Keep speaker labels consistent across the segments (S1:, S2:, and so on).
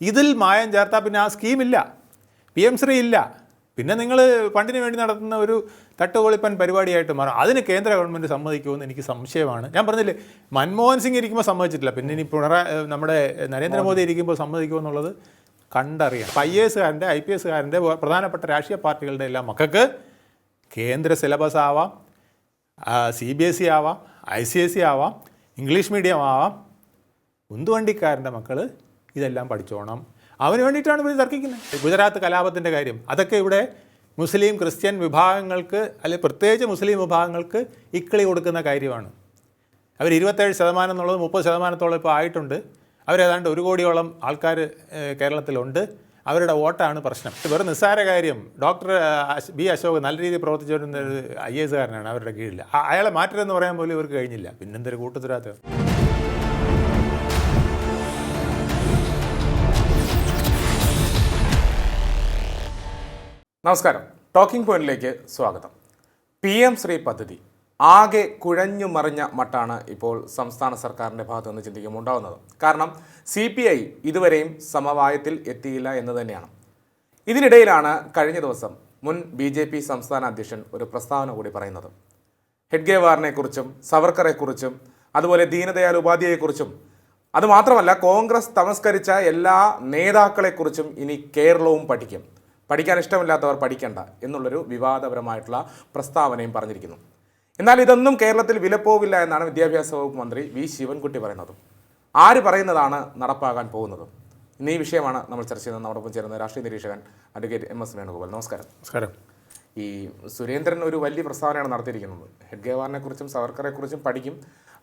S1: ഇതിൽ മായം ചേർത്താൽ പിന്നെ ആ സ്കീമില്ല പി എം ശ്രീ ഇല്ല. പിന്നെ നിങ്ങൾ ഫണ്ടിന് വേണ്ടി നടത്തുന്ന ഒരു തട്ടുപൊളിപ്പൻ പരിപാടിയായിട്ട് മാറും. അതിന് കേന്ദ്ര ഗവൺമെന്റ് സമ്മതിക്കുമെന്ന് എനിക്ക് സംശയമാണ്. ഞാൻ പറഞ്ഞില്ലേ മൻമോഹൻ സിംഗ് ഇരിക്കുമ്പോൾ സമ്മതിച്ചിട്ടില്ല. പിന്നെ ഇനി പിണറായി നമ്മുടെ നരേന്ദ്രമോദി ഇരിക്കുമ്പോൾ സമ്മതിക്കുമെന്നുള്ളത് കണ്ടറിയാം ഐ എ എസുകാരന്റെ ഐ പി എസുകാരന്റെ പ്രധാനപ്പെട്ട രാഷ്ട്രീയ പാർട്ടികളുടെ എല്ലാം മക്കൾക്ക് കേന്ദ്ര സിലബസ് ആവാം സി ബി എസ് ഇ ആവാം ഐ സി എസ് സി ആവാം ഇംഗ്ലീഷ് മീഡിയം ആവാം. ഉന്തുവണ്ടിക്കാരന്റെ മക്കൾ ഇതെല്ലാം പഠിച്ചോണം. അവന് വേണ്ടിയിട്ടാണ് ഇവർ തർക്കിക്കുന്നത്. ഗുജറാത്ത് കലാപത്തിന്റെ കാര്യം. അതൊക്കെ ഇവിടെ മുസ്ലിം ക്രിസ്ത്യൻ വിഭാഗങ്ങൾക്ക് അല്ലെങ്കിൽ പ്രത്യേകിച്ച് മുസ്ലിം വിഭാഗങ്ങൾക്ക് ഇക്കിളി കൊടുക്കുന്ന കാര്യമാണ്. അവർ ഇരുപത്തേഴ് ശതമാനം എന്നുള്ളത് മുപ്പത് ശതമാനത്തോളം ഇപ്പോൾ ആയിട്ടുണ്ട്. അവരേതാണ്ട് ഒരു കോടിയോളം ആൾക്കാർ കേരളത്തിലുണ്ട്. അവരുടെ വോട്ടാണ് പ്രശ്നം. വെറും നിസ്സാര കാര്യം. ഡോക്ടർ ബി അശോക് നല്ല രീതിയിൽ പ്രവർത്തിച്ചുകൊണ്ടിരുന്ന ഒരു ഐ എസ് കാരനാണ് അവരുടെ കീഴിൽ. അയാളെ മാറ്റരുതെന്ന് പറയാൻ പോലും ഇവർക്ക് കഴിഞ്ഞില്ല. പിന്നെന്തൊരു കൂട്ടുത്തരാത്ത
S2: നമസ്കാരം. ടോക്കിംഗ് പോയിന്റിലേക്ക് സ്വാഗതം. പി എം ശ്രീ പദ്ധതി ആകെ കുഴഞ്ഞു മറിഞ്ഞ മട്ടാണ് ഇപ്പോൾ സംസ്ഥാന സർക്കാരിന്റെ ഭാഗത്തു നിന്ന് ചിന്തിക്കുമ്പോൾ ഉണ്ടാകുന്നത് കാരണം സി പി ഐ ഇതുവരെയും സമവായത്തിൽ എത്തിയില്ല എന്ന് തന്നെയാണ്. ഇതിനിടയിലാണ് കഴിഞ്ഞ ദിവസം മുൻ ബി ജെ പി സംസ്ഥാന അധ്യക്ഷൻ ഒരു പ്രസ്താവന കൂടി പറയുന്നത്. ഹെഡ്ഗേവാറിനെക്കുറിച്ചും സവർക്കറെക്കുറിച്ചും അതുപോലെ ദീനദയാൽ ഉപാധ്യായെക്കുറിച്ചും അതുമാത്രമല്ല കോൺഗ്രസ് തമസ്കരിച്ച എല്ലാ നേതാക്കളെക്കുറിച്ചും ഇനി കേരളവും പഠിക്കും. പഠിക്കാൻ ഇഷ്ടമില്ലാത്തവർ പഠിക്കണ്ട എന്നുള്ളൊരു വിവാദപരമായിട്ടുള്ള പ്രസ്താവനയും പറഞ്ഞിരിക്കുന്നു. എന്നാൽ ഇതൊന്നും കേരളത്തിൽ വിലപ്പോവില്ല എന്നാണ് വിദ്യാഭ്യാസ വകുപ്പ് മന്ത്രി വി ശിവൻകുട്ടി പറയുന്നത്. ആര് പറയുന്നതാണ് നടപ്പാകാൻ പോകുന്നത്? ഇന്ന് ഈ വിഷയമാണ് നമ്മൾ ചർച്ച ചെയ്യുന്നത്. നമ്മോടൊപ്പം ചേരുന്ന രാഷ്ട്രീയ നിരീക്ഷകൻ അഡ്വക്കേറ്റ് എം എസ് വേണുഗോപാൽ. നമസ്കാരം.
S1: നമസ്കാരം.
S2: ഈ സുരേന്ദ്രൻ ഒരു വലിയ പ്രസ്താവനയാണ് നടത്തിയിരിക്കുന്നത്. ഹെഡ്ഗേവാറിനെ കുറിച്ചും സവർക്കറെ കുറിച്ചും പഠിക്കും.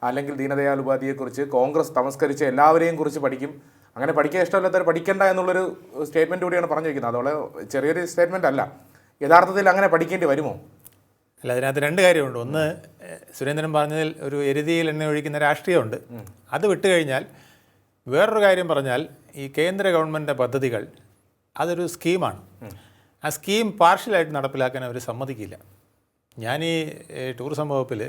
S2: അല്ലെങ്കിൽ ദീനദയാൽ ഉപാധ്യയെക്കുറിച്ച് കോൺഗ്രസ് തമസ്കരിച്ച എല്ലാവരെയും കുറിച്ച് പഠിക്കും. അങ്ങനെ പഠിക്കാൻ ഇഷ്ടമില്ലാത്തവർ പഠിക്കേണ്ട എന്നുള്ളൊരു സ്റ്റേറ്റ്മെന്റ് കൂടിയാണ് പറഞ്ഞിരിക്കുന്നത്. അതോടെ ചെറിയൊരു സ്റ്റേറ്റ്മെന്റ് അല്ല. യഥാർത്ഥത്തിൽ അങ്ങനെ പഠിക്കേണ്ടി വരുമോ?
S1: അല്ല അതിനകത്ത് രണ്ട് കാര്യമുണ്ട്. ഒന്ന് സുരേന്ദ്രൻ പറഞ്ഞതിൽ ഒരു എരുതിയിൽ എണ്ണ ഒഴിക്കുന്ന രാഷ്ട്രീയമുണ്ട്. അത് വിട്ട് കഴിഞ്ഞാൽ വേറൊരു കാര്യം പറഞ്ഞാൽ ഈ കേന്ദ്ര ഗവൺമെന്റിന്റെ പദ്ധതികൾ അതൊരു സ്കീമാണ്. ആ സ്കീം പാർഷ്യലായിട്ട് നടപ്പിലാക്കാൻ അവർ സമ്മതിക്കില്ല. ഞാൻ ഈ ടൂറിസം വകുപ്പിൽ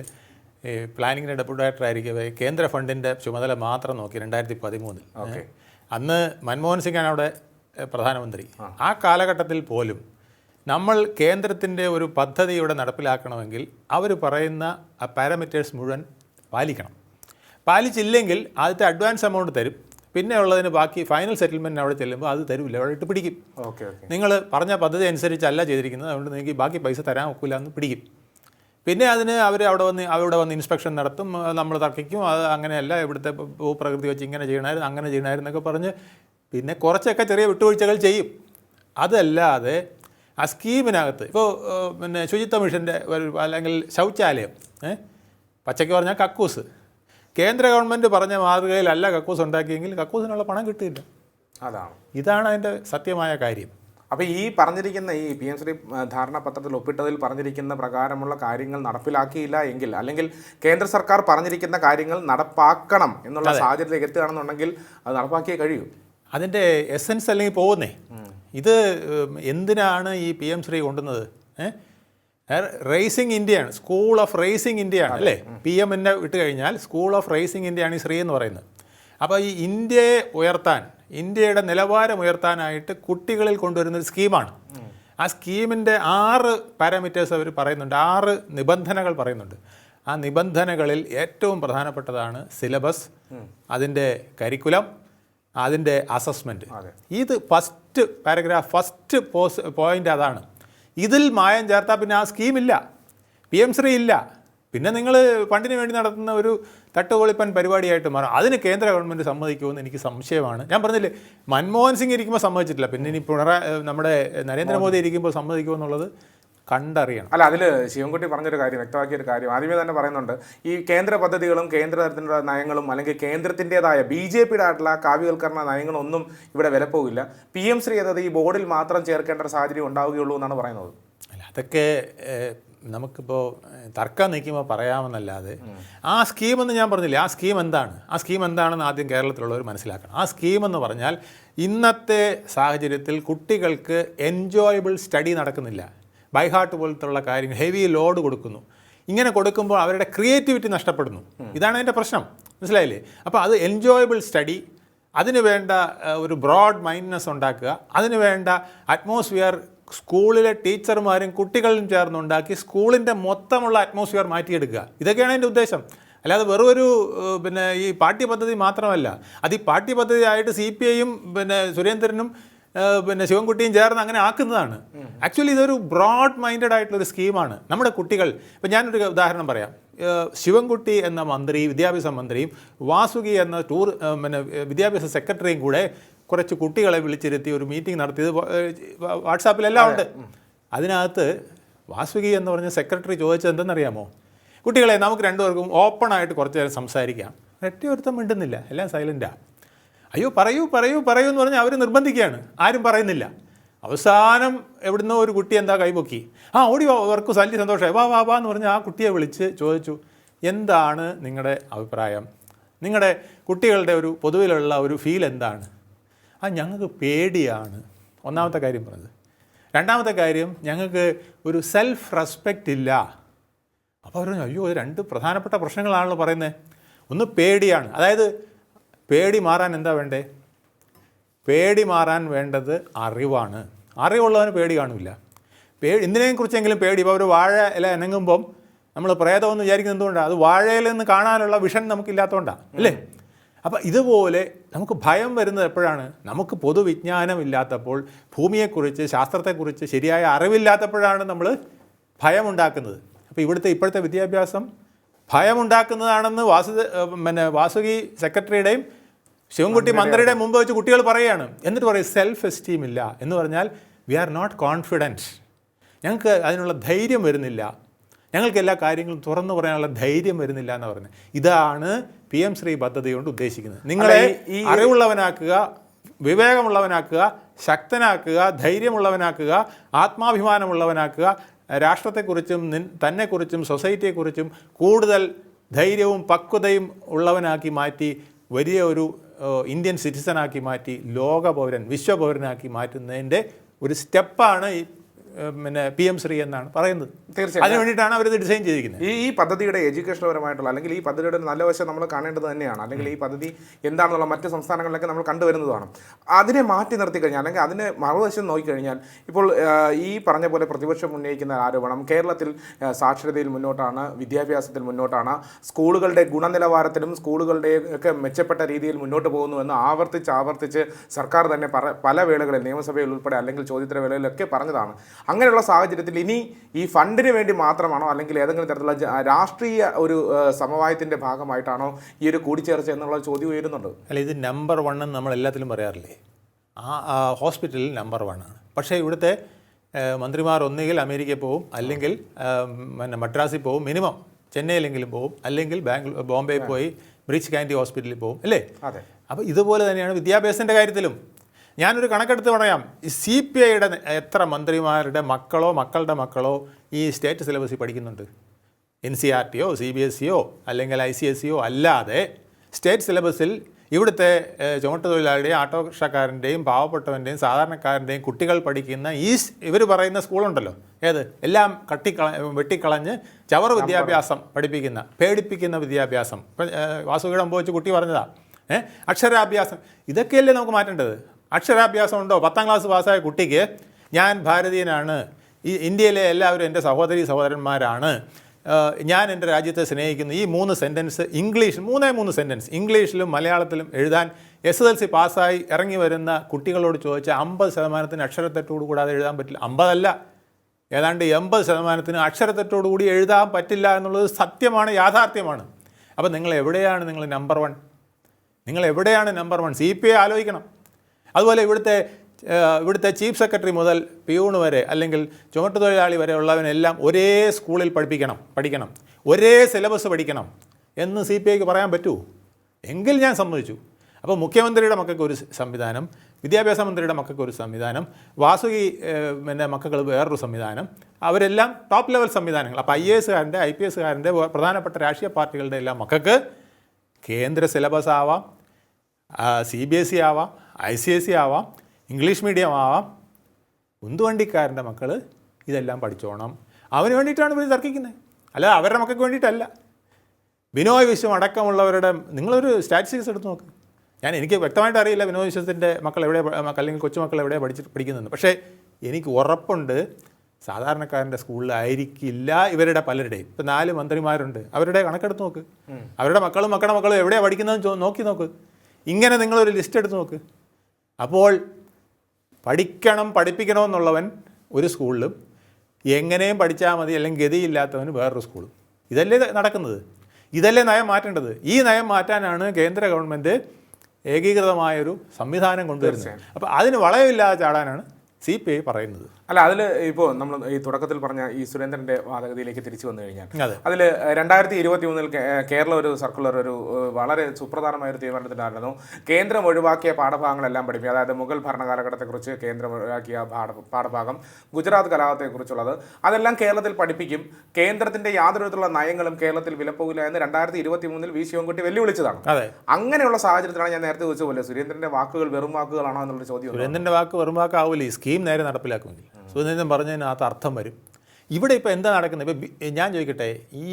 S1: ഈ പ്ലാനിങ്ങിന്റെ ഡെപ്യൂട്ടി ഡയറക്ടർ ആയിരിക്കവേ കേന്ദ്ര ഫണ്ടിന്റെ ചുമതല മാത്രം നോക്കി രണ്ടായിരത്തി പതിമൂന്നിൽ
S2: ഓക്കെ
S1: അന്ന് മൻമോഹൻ സിംഗാണ് അവിടെ പ്രധാനമന്ത്രി. ആ കാലഘട്ടത്തിൽ പോലും നമ്മൾ കേന്ദ്രത്തിന്റെ ഒരു പദ്ധതി ഇവിടെ നടപ്പിലാക്കണമെങ്കിൽ അവർ പറയുന്ന ആ പാരാമീറ്റേഴ്സ് മുഴുവൻ പാലിക്കണം. പാലിച്ചില്ലെങ്കിൽ ആദ്യത്തെ അഡ്വാൻസ് എമൗണ്ട് തരും. പിന്നെ ഉള്ളതിന് ബാക്കി ഫൈനൽ സെറ്റിൽമെന്റിന് അവിടെ ചെല്ലുമ്പോൾ അത് തരില്ല അവിടെ ഇട്ട് പിടിക്കും.
S2: ഓക്കെ
S1: നിങ്ങൾ പറഞ്ഞ പദ്ധതി അനുസരിച്ചല്ല ചെയ്തിരിക്കുന്നത്. അതുകൊണ്ട് നിങ്ങൾക്ക് ബാക്കി പൈസ തരാൻ ഒക്കില്ല എന്ന് പിടിക്കും. പിന്നെ അതിന് അവർ അവിടെ വന്ന് അവിടെ വന്ന് ഇൻസ്പെക്ഷൻ നടത്തും. നമ്മൾ തർക്കിക്കും. അത് അങ്ങനെയല്ല. ഇവിടുത്തെ ഭൂപ്രകൃതി വെച്ച് ഇങ്ങനെ ചെയ്യണമായിരുന്നു അങ്ങനെ ചെയ്യണമായിരുന്നു എന്നൊക്കെ പറഞ്ഞ് പിന്നെ കുറച്ചൊക്കെ ചെറിയ വിട്ടുവീഴ്ചകൾ ചെയ്യും. അതല്ലാതെ ആ സ്കീമിനകത്ത് ഇപ്പോൾ പിന്നെ ശുചിത്വ മിഷന്റെ ഒരു അല്ലെങ്കിൽ ശൗചാലയം ഏഹ് പച്ചയ്ക്ക് പറഞ്ഞാൽ കക്കൂസ്. കേന്ദ്ര ഗവൺമെന്റ് പറഞ്ഞ മാതൃകയിലല്ല കക്കൂസ് ഉണ്ടാക്കിയെങ്കിൽ കക്കൂസിനുള്ള പണം കിട്ടില്ല
S2: അതാണ്.
S1: ഇതാണ് അതിന്റെ സത്യമായ കാര്യം.
S2: അപ്പോൾ ഈ പറഞ്ഞിരിക്കുന്ന ഈ പി എം ശ്രീ ധാരണാപത്രത്തിൽ ഒപ്പിട്ടതിൽ പറഞ്ഞിരിക്കുന്ന പ്രകാരമുള്ള കാര്യങ്ങൾ നടപ്പിലാക്കിയില്ല എങ്കിൽ അല്ലെങ്കിൽ കേന്ദ്ര സർക്കാർ പറഞ്ഞിരിക്കുന്ന കാര്യങ്ങൾ നടപ്പാക്കണം എന്നുള്ള സാഹചര്യത്തിലേക്ക് എത്തുകയാണെന്നുണ്ടെങ്കിൽ അത് നടപ്പാക്കിയേ കഴിയൂ.
S1: അതിന്റെ എസെൻസ് അല്ലെങ്കിൽ പോകുന്നേ. ഇത് എന്തിനാണ് ഈ പി എം ശ്രീ കൊണ്ടുവന്നത്? റേസിംഗ് ഇന്ത്യയാണ് സ്കൂൾ ഓഫ് റേസിംഗ് ഇന്ത്യയാണ് അല്ലേ? പി എമ്മിനെ വിട്ട് കഴിഞ്ഞാൽ സ്കൂൾ ഓഫ് റേസിംഗ് ഇന്ത്യയാണ് ഈ ശ്രീ എന്ന് പറയുന്നത്. അപ്പോൾ ഈ ഇന്ത്യയെ ഉയർത്താൻ ഇന്ത്യയുടെ നിലവാരം ഉയർത്താനായിട്ട് കുട്ടികളിൽ കൊണ്ടുവരുന്ന ഒരു സ്കീമാണ് ആ സ്കീമിന്റെ ആറ് പാരാമീറ്റേഴ്സ് അവർ പറയുന്നുണ്ട്. ആറ് നിബന്ധനകൾ പറയുന്നുണ്ട്. ആ നിബന്ധനകളിൽ ഏറ്റവും പ്രധാനപ്പെട്ടതാണ് സിലബസ് അതിന്റെ കരിക്കുലം അതിന്റെ അസസ്മെന്റ് ഇത് first paragraph first pause point അതാണ്. ഇതിൽ മായം ചേർത്താൽ പിന്നെ ആ സ്കീമില്ല. പി എം ശ്രീ ഇല്ല. പിന്നെ നിങ്ങൾ ഫണ്ടിന് വേണ്ടി നടത്തുന്ന ഒരു തട്ടുകൊളിപ്പൻ പരിപാടിയായിട്ട് മാറും. അതിന് കേന്ദ്ര ഗവൺമെന്റ് സമ്മതിക്കുമെന്ന് എനിക്ക് സംശയമാണ്. ഞാൻ പറഞ്ഞില്ലേ മൻമോഹൻ സിംഗ് ഇരിക്കുമ്പോൾ സമ്മതിച്ചിട്ടില്ല. പിന്നെ ഇനി പിണറായി നമ്മുടെ നരേന്ദ്രമോദി ഇരിക്കുമ്പോൾ സമ്മതിക്കുമെന്നുള്ളത് കണ്ടറിയണം.
S2: അല്ല അതിൽ ശിവൻകുട്ടി പറഞ്ഞൊരു കാര്യം വ്യക്തമാക്കിയ ഒരു കാര്യം. ആദ്യമേ തന്നെ പറയുന്നുണ്ട് ഈ കേന്ദ്ര പദ്ധതികളും കേന്ദ്ര തരത്തിലുള്ള നയങ്ങളും അല്ലെങ്കിൽ കേന്ദ്രത്തിന്റെതായ ബി ജെ പിയുടെ ആയിട്ടുള്ള കാവ്യവൽക്കരണ നയങ്ങളൊന്നും ഇവിടെ വിലപ്പോകില്ല പി എം ശ്രീ എന്നത് ഈ ബോർഡിൽ മാത്രം ചേർക്കേണ്ട ഒരു സാഹചര്യം ഉണ്ടാവുകയുള്ളൂ എന്നാണ് പറയുന്നത്.
S1: അല്ല അതൊക്കെ നമുക്കിപ്പോൾ തർക്കം നീക്കുമ്പോൾ പറയാമെന്നല്ലാതെ ആ സ്കീമെന്ന് ഞാൻ പറഞ്ഞില്ലേ ആ സ്കീം എന്താണ്? ആ സ്കീം എന്താണെന്ന് ആദ്യം കേരളത്തിലുള്ളവർ മനസ്സിലാക്കണം. ആ സ്കീം എന്ന് പറഞ്ഞാൽ ഇന്നത്തെ സാഹചര്യത്തിൽ കുട്ടികൾക്ക് എൻജോയബിൾ സ്റ്റഡി നടക്കുന്നില്ല. ബൈഹാർട്ട് പോലത്തുള്ള കാര്യങ്ങൾ ഹെവി ലോഡ് കൊടുക്കുന്നു. ഇങ്ങനെ കൊടുക്കുമ്പോൾ അവരുടെ ക്രിയേറ്റിവിറ്റി നഷ്ടപ്പെടുന്നു. ഇതാണ് അതിന്റെ പ്രശ്നം. മനസ്സിലായില്ലേ? അപ്പോൾ അത് എൻജോയബിൾ സ്റ്റഡി അതിന് വേണ്ട ഒരു ബ്രോഡ് മൈൻഡ്നെസ് ഉണ്ടാക്കുക അതിന് വേണ്ട അറ്റ്മോസ്ഫിയർ സ്കൂളിലെ ടീച്ചർമാരും കുട്ടികളും ചേർന്നുണ്ടാക്കി സ്കൂളിന്റെ മൊത്തമുള്ള അറ്റ്മോസ്ഫിയർ മാറ്റിയെടുക്കുക. ഇതൊക്കെയാണ് എന്റെ ഉദ്ദേശം. അല്ലാതെ വെറും പിന്നെ ഈ പാഠ്യപദ്ധതി മാത്രമല്ല. അത് ഈ പാഠ്യപദ്ധതിയായിട്ട് സി പി ഐയും പിന്നെ സുരേന്ദ്രനും പിന്നെ ശിവൻകുട്ടിയും ചേർന്ന് അങ്ങനെ ആക്കുന്നതാണ്. ആക്ച്വലി ഇതൊരു ബ്രോഡ് മൈൻഡഡ് ആയിട്ടുള്ള ഒരു സ്കീമാണ് നമ്മുടെ കുട്ടികൾ ഇപ്പം ഞാനൊരു ഉദാഹരണം പറയാം. ശിവൻകുട്ടി എന്ന മന്ത്രി വിദ്യാഭ്യാസ മന്ത്രിയും വാസുകി എന്ന ടൂർ പിന്നെ വിദ്യാഭ്യാസ സെക്രട്ടറിയും കൂടെ കുറച്ച് കുട്ടികളെ വിളിച്ചിരുത്തി ഒരു മീറ്റിംഗ് നടത്തിയത് വാട്സാപ്പിലെല്ലാം ഉണ്ട്. അതിനകത്ത് വാസുകി എന്ന് പറഞ്ഞ സെക്രട്ടറി ചോദിച്ചത് എന്തെന്നറിയാമോ? കുട്ടികളെ നമുക്ക് രണ്ടുപേർക്കും ഓപ്പണായിട്ട് കുറച്ച് നേരം സംസാരിക്കാം. ഒറ്റ ഒരുത്തം മിണ്ടുന്നില്ല. എല്ലാം സൈലന്റാണ് അയ്യോ പറയൂ പറയൂ പറയൂ എന്ന് പറഞ്ഞാൽ അവർ നിർബന്ധിക്കുകയാണ്. ആരും പറയുന്നില്ല. അവസാനം എവിടുന്നോ ഒരു കുട്ടി എന്താ കൈപൊക്കി. ആ ഓടി അവർക്ക് വലിയ സന്തോഷമായി. വാ വാ വാ എന്ന് പറഞ്ഞ് ആ കുട്ടിയെ വിളിച്ച് ചോദിച്ചു എന്താണ് നിങ്ങളുടെ അഭിപ്രായം? നിങ്ങളുടെ കുട്ടികളുടെ ഒരു പൊതുവിലുള്ള ഒരു ഫീൽ എന്താണ്? ആ ഞങ്ങൾക്ക് പേടിയാണ്. ഒന്നാമത്തെ കാര്യം പറഞ്ഞത്. രണ്ടാമത്തെ കാര്യം ഞങ്ങൾക്ക് ഒരു സെൽഫ് റെസ്പെക്റ്റ് ഇല്ല അപ്പോൾ അവർ അയ്യോ രണ്ട് പ്രധാനപ്പെട്ട പ്രശ്നങ്ങളാണല്ലോ പറയുന്നത് ഒന്ന് പേടിയാണ്. അതായത് പേടി മാറാൻ എന്താ വേണ്ടേ? പേടി മാറാൻ വേണ്ടത് അറിവാണ്. അറിവുള്ളവന് പേടി കാണില്ല പേടി എന്തിനേയും കുറിച്ചെങ്കിലും പേടി. ഇപ്പോൾ ഒരു വാഴ ഇല അനങ്ങുമ്പം നമ്മൾ പ്രേതമെന്ന് വിചാരിക്കുന്നത് എന്തുകൊണ്ടാണ് അത് വാഴയിൽ നിന്ന് കാണാനുള്ള വിഷൻ നമുക്കില്ലാത്തതുകൊണ്ടാണ് അല്ലേ? അപ്പം ഇതുപോലെ നമുക്ക് ഭയം വരുന്നത് എപ്പോഴാണ്? നമുക്ക് പൊതുവിജ്ഞാനം ഇല്ലാത്തപ്പോൾ ഭൂമിയെക്കുറിച്ച് ശാസ്ത്രത്തെക്കുറിച്ച് ശരിയായ അറിവില്ലാത്തപ്പോഴാണ് നമ്മൾ ഭയമുണ്ടാക്കുന്നത്. അപ്പോൾ ഇവിടുത്തെ ഇപ്പോഴത്തെ വിദ്യാഭ്യാസം ഭയമുണ്ടാക്കുന്നതാണെന്ന് വാസു പിന്നെ വാസുകി സെക്രട്ടറിയുടെയും ശിവൻകുട്ടി മന്ത്രിയുടെ മുമ്പ് വെച്ച് കുട്ടികൾ പറയുകയാണ് എന്നിട്ട് പറയും സെൽഫ് എസ്റ്റീം ഇല്ല. എന്ന് പറഞ്ഞാൽ വി ആർ നോട്ട് കോൺഫിഡന്റ് ഞങ്ങൾക്ക് അതിനുള്ള ധൈര്യം വരുന്നില്ല. ഞങ്ങൾക്ക് എല്ലാ കാര്യങ്ങളും തുറന്നു പറയാനുള്ള ധൈര്യം വരുന്നില്ല എന്ന് പറഞ്ഞത് ഇതാണ് പി എം ശ്രീ പദ്ധതി കൊണ്ട് ഉദ്ദേശിക്കുന്നത്. നിങ്ങളെ
S2: ഈ-
S1: അറിവുള്ളവനാക്കുക വിവേകമുള്ളവനാക്കുക ശക്തനാക്കുക ധൈര്യമുള്ളവനാക്കുക ആത്മാഭിമാനമുള്ളവനാക്കുക രാഷ്ട്രത്തെക്കുറിച്ചും നിൻ തന്നെക്കുറിച്ചും സൊസൈറ്റിയെക്കുറിച്ചും കൂടുതൽ ധൈര്യവും പക്വതയും ഉള്ളവനാക്കി മാറ്റി വലിയ ഒരു ഇന്ത്യൻ സിറ്റിസണാക്കി മാറ്റി ലോകപൗരൻ വിശ്വപൗരനാക്കി മാറ്റുന്നതിന്റെ ഒരു സ്റ്റെപ്പാണ് ഈ പിന്നെ പി എം ശ്രീ എന്നാണ് പറയുന്നത്.
S2: തീർച്ചയായും.
S1: അതിന് വേണ്ടിയിട്ടാണ് അവരിത് ഡിസൈൻ ചെയ്തിരിക്കുന്നത്.
S2: ഈ ഈ പദ്ധതിയുടെ എഡ്യൂക്കേഷൻപരമായിട്ടുള്ള അല്ലെങ്കിൽ ഈ പദ്ധതിയുടെ നല്ല വശം നമ്മൾ കാണേണ്ടത് തന്നെയാണ്. അല്ലെങ്കിൽ ഈ പദ്ധതി എന്താണെന്നുള്ള മറ്റ് സംസ്ഥാനങ്ങളിലൊക്കെ നമ്മൾ കണ്ടുവരുന്നതാണ് അതിനെ മാറ്റി നിർത്തി കഴിഞ്ഞാൽ അല്ലെങ്കിൽ അതിന് മറുവശം നോക്കിക്കഴിഞ്ഞാൽ ഇപ്പോൾ ഈ പറഞ്ഞ പോലെ പ്രതിപക്ഷം ഉന്നയിക്കുന്ന ആരോപണം കേരളത്തിൽ സാക്ഷരതയിൽ മുന്നോട്ടാണ് വിദ്യാഭ്യാസത്തിൽ മുന്നോട്ടാണ് സ്കൂളുകളുടെ ഗുണനിലവാരത്തിലും സ്കൂളുകളുടെ ഒക്കെ മെച്ചപ്പെട്ട രീതിയിൽ മുന്നോട്ട് പോകുന്നു എന്ന് ആവർത്തിച്ച് ആവർത്തിച്ച് സർക്കാർ തന്നെ പല വേളകളിൽ നിയമസഭയിൽ ഉൾപ്പെടെ അല്ലെങ്കിൽ ചോദ്യോത്തര വേളകളിലൊക്കെ പറഞ്ഞതാണ്. അങ്ങനെയുള്ള സാഹചര്യത്തിൽ ഇനി ഈ ഫണ്ടിന് വേണ്ടി മാത്രമാണോ അല്ലെങ്കിൽ ഏതെങ്കിലും തരത്തിലുള്ള രാഷ്ട്രീയ ഒരു സമവായത്തിന്റെ സമവായത്തിന്റെ ഭാഗമായിട്ടാണോ ഈ ഒരു കൂടിച്ചേർച്ച എന്നുള്ള ചോദ്യം ഉയരുന്നുണ്ട്?
S1: അല്ല ഇത് നമ്പർ വൺ എന്ന് നമ്മൾ എല്ലാത്തിലും പറയാറില്ലേ? ആ ഹോസ്പിറ്റലിൽ നമ്പർ വൺ ആണ്. പക്ഷേ ഇവിടുത്തെ മന്ത്രിമാർ ഒന്നുകിൽ അമേരിക്കയിൽ പോവും അല്ലെങ്കിൽ പിന്നെ മദ്രാസിൽ പോവും മിനിമം ചെന്നൈയിലെങ്കിലും പോവും അല്ലെങ്കിൽ ബാംഗ്ലൂർ ബോംബെ പോയി ബ്രിച്ച് കാൻഡി ഹോസ്പിറ്റലിൽ പോവും അല്ലേ?
S2: അതെ.
S1: അപ്പോൾ ഇതുപോലെ തന്നെയാണ് വിദ്യാഭ്യാസത്തിന്റെ കാര്യത്തിലും. ഞാനൊരു കണക്കെടുത്ത് പറയാം. ഈ സി പി ഐയുടെ എത്ര മന്ത്രിമാരുടെ മക്കളോ മക്കളുടെ മക്കളോ ഈ സ്റ്റേറ്റ് സിലബസിൽ പഠിക്കുന്നുണ്ട്? എൻ സി ആർ ടിയോ സി ബി എസ് സിയോ അല്ലെങ്കിൽ ഐ സി എസ് സിയോ അല്ലാതെ സ്റ്റേറ്റ് സിലബസിൽ ഇവിടുത്തെ ചുമട്ടുതൊഴിലാളിയുടെയും ആട്ടോറിക്ഷക്കാരന്റെയും പാവപ്പെട്ടവന്റെയും സാധാരണക്കാരന്റെയും കുട്ടികൾ പഠിക്കുന്ന ഈ ഇവർ പറയുന്ന സ്കൂളുണ്ടല്ലോ. ഏത്? എല്ലാം കട്ടിക്കള വെട്ടിക്കളഞ്ഞ് ചവർ വിദ്യാഭ്യാസം പഠിപ്പിക്കുന്ന പേടിപ്പിക്കുന്ന വിദ്യാഭ്യാസം. ഇപ്പം വാസുകീടം പോയിച്ച് കുട്ടി പറഞ്ഞതാണ് ഏഹ് അക്ഷരാഭ്യാസം. ഇതൊക്കെയല്ലേ നമുക്ക് മാറ്റേണ്ടത്? അക്ഷരാഭ്യാസം ഉണ്ടോ പത്താം ക്ലാസ് പാസ്സായ കുട്ടിക്ക് ഞാൻ ഭാരതീയനാണ്. ഈ ഇന്ത്യയിലെ എല്ലാവരും എന്റെ സഹോദരി സഹോദരന്മാരാണ്. ഞാൻ എന്റെ രാജ്യത്തെ സ്നേഹിക്കുന്നു. ഈ മൂന്ന് സെന്റൻസ് ഇംഗ്ലീഷ് മൂന്നേ മൂന്ന് സെന്റൻസ് ഇംഗ്ലീഷിലും മലയാളത്തിലും എഴുതാൻ എസ് എസ് എൽ സി പാസ്സായി ഇറങ്ങി വരുന്ന കുട്ടികളോട് ചോദിച്ചാൽ അമ്പത് ശതമാനത്തിന് അക്ഷരത്തെറ്റോട് കൂടാതെ എഴുതാൻ പറ്റില്ല. അമ്പതല്ല. ഏതാണ്ട് എൺപത് ശതമാനത്തിന് അക്ഷരത്തെറ്റോട് കൂടി എഴുതാൻ പറ്റില്ല എന്നുള്ളത് സത്യമാണ് യാഥാർത്ഥ്യമാണ്. അപ്പോൾ നിങ്ങൾ എവിടെയാണ് നിങ്ങൾ നമ്പർ വൺ നിങ്ങൾ എവിടെയാണ് number one C P I ആലോചിക്കണം. അതുപോലെ ഇവിടുത്തെ ഇവിടുത്തെ ചീഫ് സെക്രട്ടറി മുതൽ പിയൂണ് വരെ അല്ലെങ്കിൽ ചുമട്ടുതൊഴിലാളി വരെ ഉള്ളവനെല്ലാം ഒരേ സ്കൂളിൽ പഠിപ്പിക്കണം പഠിക്കണം. ഒരേ സിലബസ് പഠിക്കണം എന്ന് സി പി ഐക്ക് പറയാൻ പറ്റൂ. എങ്കിൽ ഞാൻ സമ്മതിച്ചു. അപ്പോൾ മുഖ്യമന്ത്രിയുടെ മക്കൾക്ക് ഒരു സംവിധാനം വിദ്യാഭ്യാസ മന്ത്രിയുടെ മക്കൾക്ക് ഒരു സംവിധാനം വാസുകി പിന്നെ മക്കൾക്ക് വേറൊരു സംവിധാനം അവരെല്ലാം ടോപ്പ് ലെവൽ സംവിധാനങ്ങൾ. അപ്പോൾ ഐ എ എസുകാരന്റെ ഐ പി എസുകാരന്റെ പ്രധാനപ്പെട്ട രാഷ്ട്രീയ പാർട്ടികളുടെ എല്ലാം മക്കൾക്ക് കേന്ദ്ര സിലബസ് ആവാം സി ബി എസ് ഇ ആവാം ഐ സി എസ് സി ആവാം ഇംഗ്ലീഷ് മീഡിയം ആവാം. ഉന്തുവണ്ടിക്കാരന്റെ മക്കൾ ഇതെല്ലാം പഠിച്ചോണം. അവന് വേണ്ടിയിട്ടാണ് ഇവർ തർക്കിക്കുന്നത് അല്ല അവരുടെ മക്കൾക്ക് വേണ്ടിയിട്ടല്ല. ബിനോയ് വിശ്വം അടക്കമുള്ളവരുടെ നിങ്ങളൊരു സ്റ്റാറ്റിസ്റ്റിക്സ് എടുത്ത് നോക്ക്. ഞാൻ എനിക്ക് വ്യക്തമായിട്ട് അറിയില്ല വിനോദ വിശ്വത്തിന്റെ മക്കൾ എവിടെ അല്ലെങ്കിൽ കൊച്ചുമക്കൾ എവിടെ പഠിച്ച് പഠിക്കുന്നുണ്ട് പക്ഷേ എനിക്ക് ഉറപ്പുണ്ട് സാധാരണക്കാരന്റെ സ്കൂളിലായിരിക്കില്ല ഇവരുടെ പലരുടെയും. ഇപ്പം നാല് മന്ത്രിമാരുണ്ട്. അവരുടെ കണക്കെടുത്ത് നോക്ക്. അവരുടെ മക്കളും മക്കളുടെ മക്കളും എവിടെയാണ് പഠിക്കുന്നതെന്ന് നോക്കി നോക്ക്. ഇങ്ങനെ നിങ്ങളൊരു ലിസ്റ്റ് എടുത്ത് നോക്ക്. അപ്പോൾ പഠിക്കണം പഠിപ്പിക്കണമെന്നുള്ളവൻ ഒരു സ്കൂളിലും എങ്ങനെയും പഠിച്ചാൽ മതി അല്ലെങ്കിൽ ഗതിയില്ലാത്തവന് വേറൊരു സ്കൂളും. ഇതല്ലേ നടക്കുന്നത്? ഇതല്ലേ നയം മാറ്റേണ്ടത്? ഈ നയം മാറ്റാനാണ് കേന്ദ്ര ഗവൺമെന്റ് ഏകീകൃതമായൊരു സംവിധാനം കൊണ്ടുവരുന്നത്. അപ്പോൾ അതിന് വളയമില്ലാതെ ചാടാനാണ് സി പി ഐ പറയുന്നത്.
S2: അല്ല അതിൽ ഇപ്പോൾ നമ്മൾ ഈ തുടക്കത്തിൽ പറഞ്ഞ ഈ സുരേന്ദ്രന്റെ വാദഗതിയിലേക്ക് തിരിച്ചു വന്നു കഴിഞ്ഞാൽ
S1: അതെ.
S2: അതിൽ രണ്ടായിരത്തി ഇരുപത്തി മൂന്നിൽ കേരള ഒരു സർക്കുലർ ഒരു വളരെ സുപ്രധാനമായ ഒരു തീരുമാനത്തിലായിരുന്നു. കേന്ദ്രം ഒഴിവാക്കിയ പാഠഭാഗങ്ങളെല്ലാം പഠിപ്പിക്കുക. അതായത് മുഗൾ ഭരണകാലഘട്ടത്തെക്കുറിച്ച് കേന്ദ്രം ഒഴിവാക്കിയ പാഠ പാഠഭാഗം ഗുജറാത്ത് കലാപത്തെക്കുറിച്ചുള്ളത്. അതെല്ലാം കേരളത്തിൽ പഠിപ്പിക്കും. കേന്ദ്രത്തിന്റെ യാതൊരു വിധത്തിലുള്ള നയങ്ങളും കേരളത്തിൽ വിലപ്പോകില്ല എന്ന് രണ്ടായിരത്തി ഇരുപത്തി മൂന്നിൽ വി ശിവൻകുട്ടി വെല്ലുവിളിച്ചതാണ്. അങ്ങനെയുള്ള സാഹചര്യത്തിലാണ് ഞാൻ നേരത്തെ ചോദിച്ച പോലെ സുരേന്ദ്രന്റെ വാക്കുകൾ വെറും വാക്കുകളാണോ എന്നുള്ള ചോദ്യം.
S1: സുരേന്ദ്രന്റെ വാക്ക് വെറും വാക്കാവില്ല ഈ സ്കീം നേരെ നടപ്പിലാക്കുമെങ്കിൽ. പറഞ്ഞതിന് പറഞ്ഞതിനകത്ത് അർത്ഥം വരും. ഇവിടെ ഇപ്പോൾ എന്താ നടക്കുന്നത്? ഇപ്പോൾ ഞാൻ ചോദിക്കട്ടെ ഈ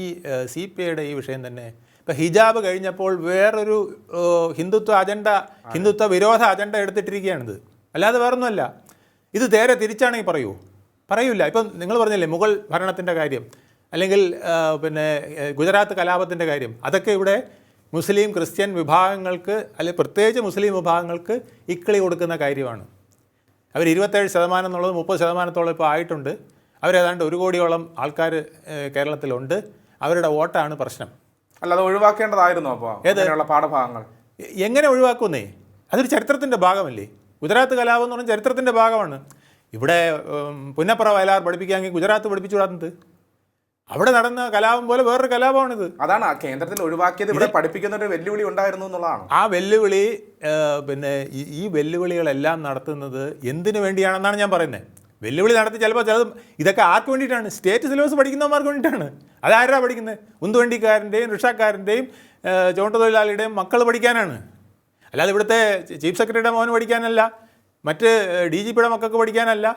S1: സി പി ഐയുടെ ഈ വിഷയം തന്നെ ഇപ്പോൾ ഹിജാബ് കഴിഞ്ഞപ്പോൾ വേറൊരു ഹിന്ദുത്വ അജണ്ട ഹിന്ദുത്വ വിരോധ അജണ്ട എടുത്തിട്ടിരിക്കുകയാണിത് അല്ലാതെ വേറൊന്നുമല്ല. ഇത് നേരെ തിരിച്ചാണെങ്കിൽ പറയൂ. പറയൂല. ഇപ്പം നിങ്ങൾ പറഞ്ഞല്ലേ മുഗൾ ഭരണത്തിന്റെ കാര്യം അല്ലെങ്കിൽ പിന്നെ ഗുജറാത്ത് കലാപത്തിന്റെ കാര്യം അതൊക്കെ ഇവിടെ മുസ്ലിം ക്രിസ്ത്യൻ വിഭാഗങ്ങൾക്ക് അല്ലെങ്കിൽ പ്രത്യേകിച്ച് മുസ്ലിം വിഭാഗങ്ങൾക്ക് ഇക്കിളി കൊടുക്കുന്ന കാര്യമാണ്. അവർ ഇരുപത്തേഴ് ശതമാനം എന്നുള്ളത് മുപ്പത് ശതമാനത്തോളം ഇപ്പോൾ ആയിട്ടുണ്ട്. അവരേതാണ്ട് ഒരു കോടിയോളം ആൾക്കാർ കേരളത്തിലുണ്ട്. അവരുടെ വോട്ടാണ് പ്രശ്നം.
S2: അല്ല അത് ഒഴിവാക്കേണ്ടതായിരുന്നു അപ്പോൾ അങ്ങനെയുള്ള പാഠഭാഗങ്ങൾ.
S1: എങ്ങനെ ഒഴിവാക്കുന്നേ? അതൊരു ചരിത്രത്തിന്റെ ഭാഗമല്ലേ? ഗുജറാത്ത് കലാപം എന്ന് പറഞ്ഞാൽ ചരിത്രത്തിന്റെ ഭാഗമാണ്. ഇവിടെ പുന്നപ്ര പുന്നപ്പുറ വയലാർ പഠിപ്പിക്കാമെങ്കിൽ ഗുജറാത്ത് പഠിപ്പിച്ചുവിടാത്തത് അവിടെ നടന്ന കലാപം പോലെ വേറൊരു കലാപമാണിത്.
S2: അതാണ് ആ കേന്ദ്രത്തിൽ ഒഴിവാക്കിയത് ഇവിടെ പഠിപ്പിക്കുന്ന ഒരു വെല്ലുവിളി ഉണ്ടായിരുന്നു എന്നുള്ളതാണ്.
S1: ആ വെല്ലുവിളി പിന്നെ ഈ- വെല്ലുവിളികളെല്ലാം നടത്തുന്നത് എന്തിനു വേണ്ടിയാണെന്നാണ് ഞാൻ പറയുന്നത് വെല്ലുവിളി നടത്തി ചിലപ്പോൾ ചിലത് ഇതൊക്കെ ആർക്ക് വേണ്ടിയിട്ടാണ്? സ്റ്റേറ്റ് സിലബസ് പഠിക്കുന്നവർക്ക് വേണ്ടിയിട്ടാണ്. അതാരാ പഠിക്കുന്നത്? ഉന്തുവണ്ടിക്കാരന്റെയും റിക്ഷക്കാരന്റെയും ചുവട്ടുതൊഴിലാളിയുടെയും മക്കൾ പഠിക്കാനാണ്. അല്ലാതെ ഇവിടുത്തെ ചീഫ് സെക്രട്ടറിയുടെ മോന് പഠിക്കാനല്ല. മറ്റ് ഡി ജി പിയുടെ മക്കൾക്ക് പഠിക്കാനല്ല.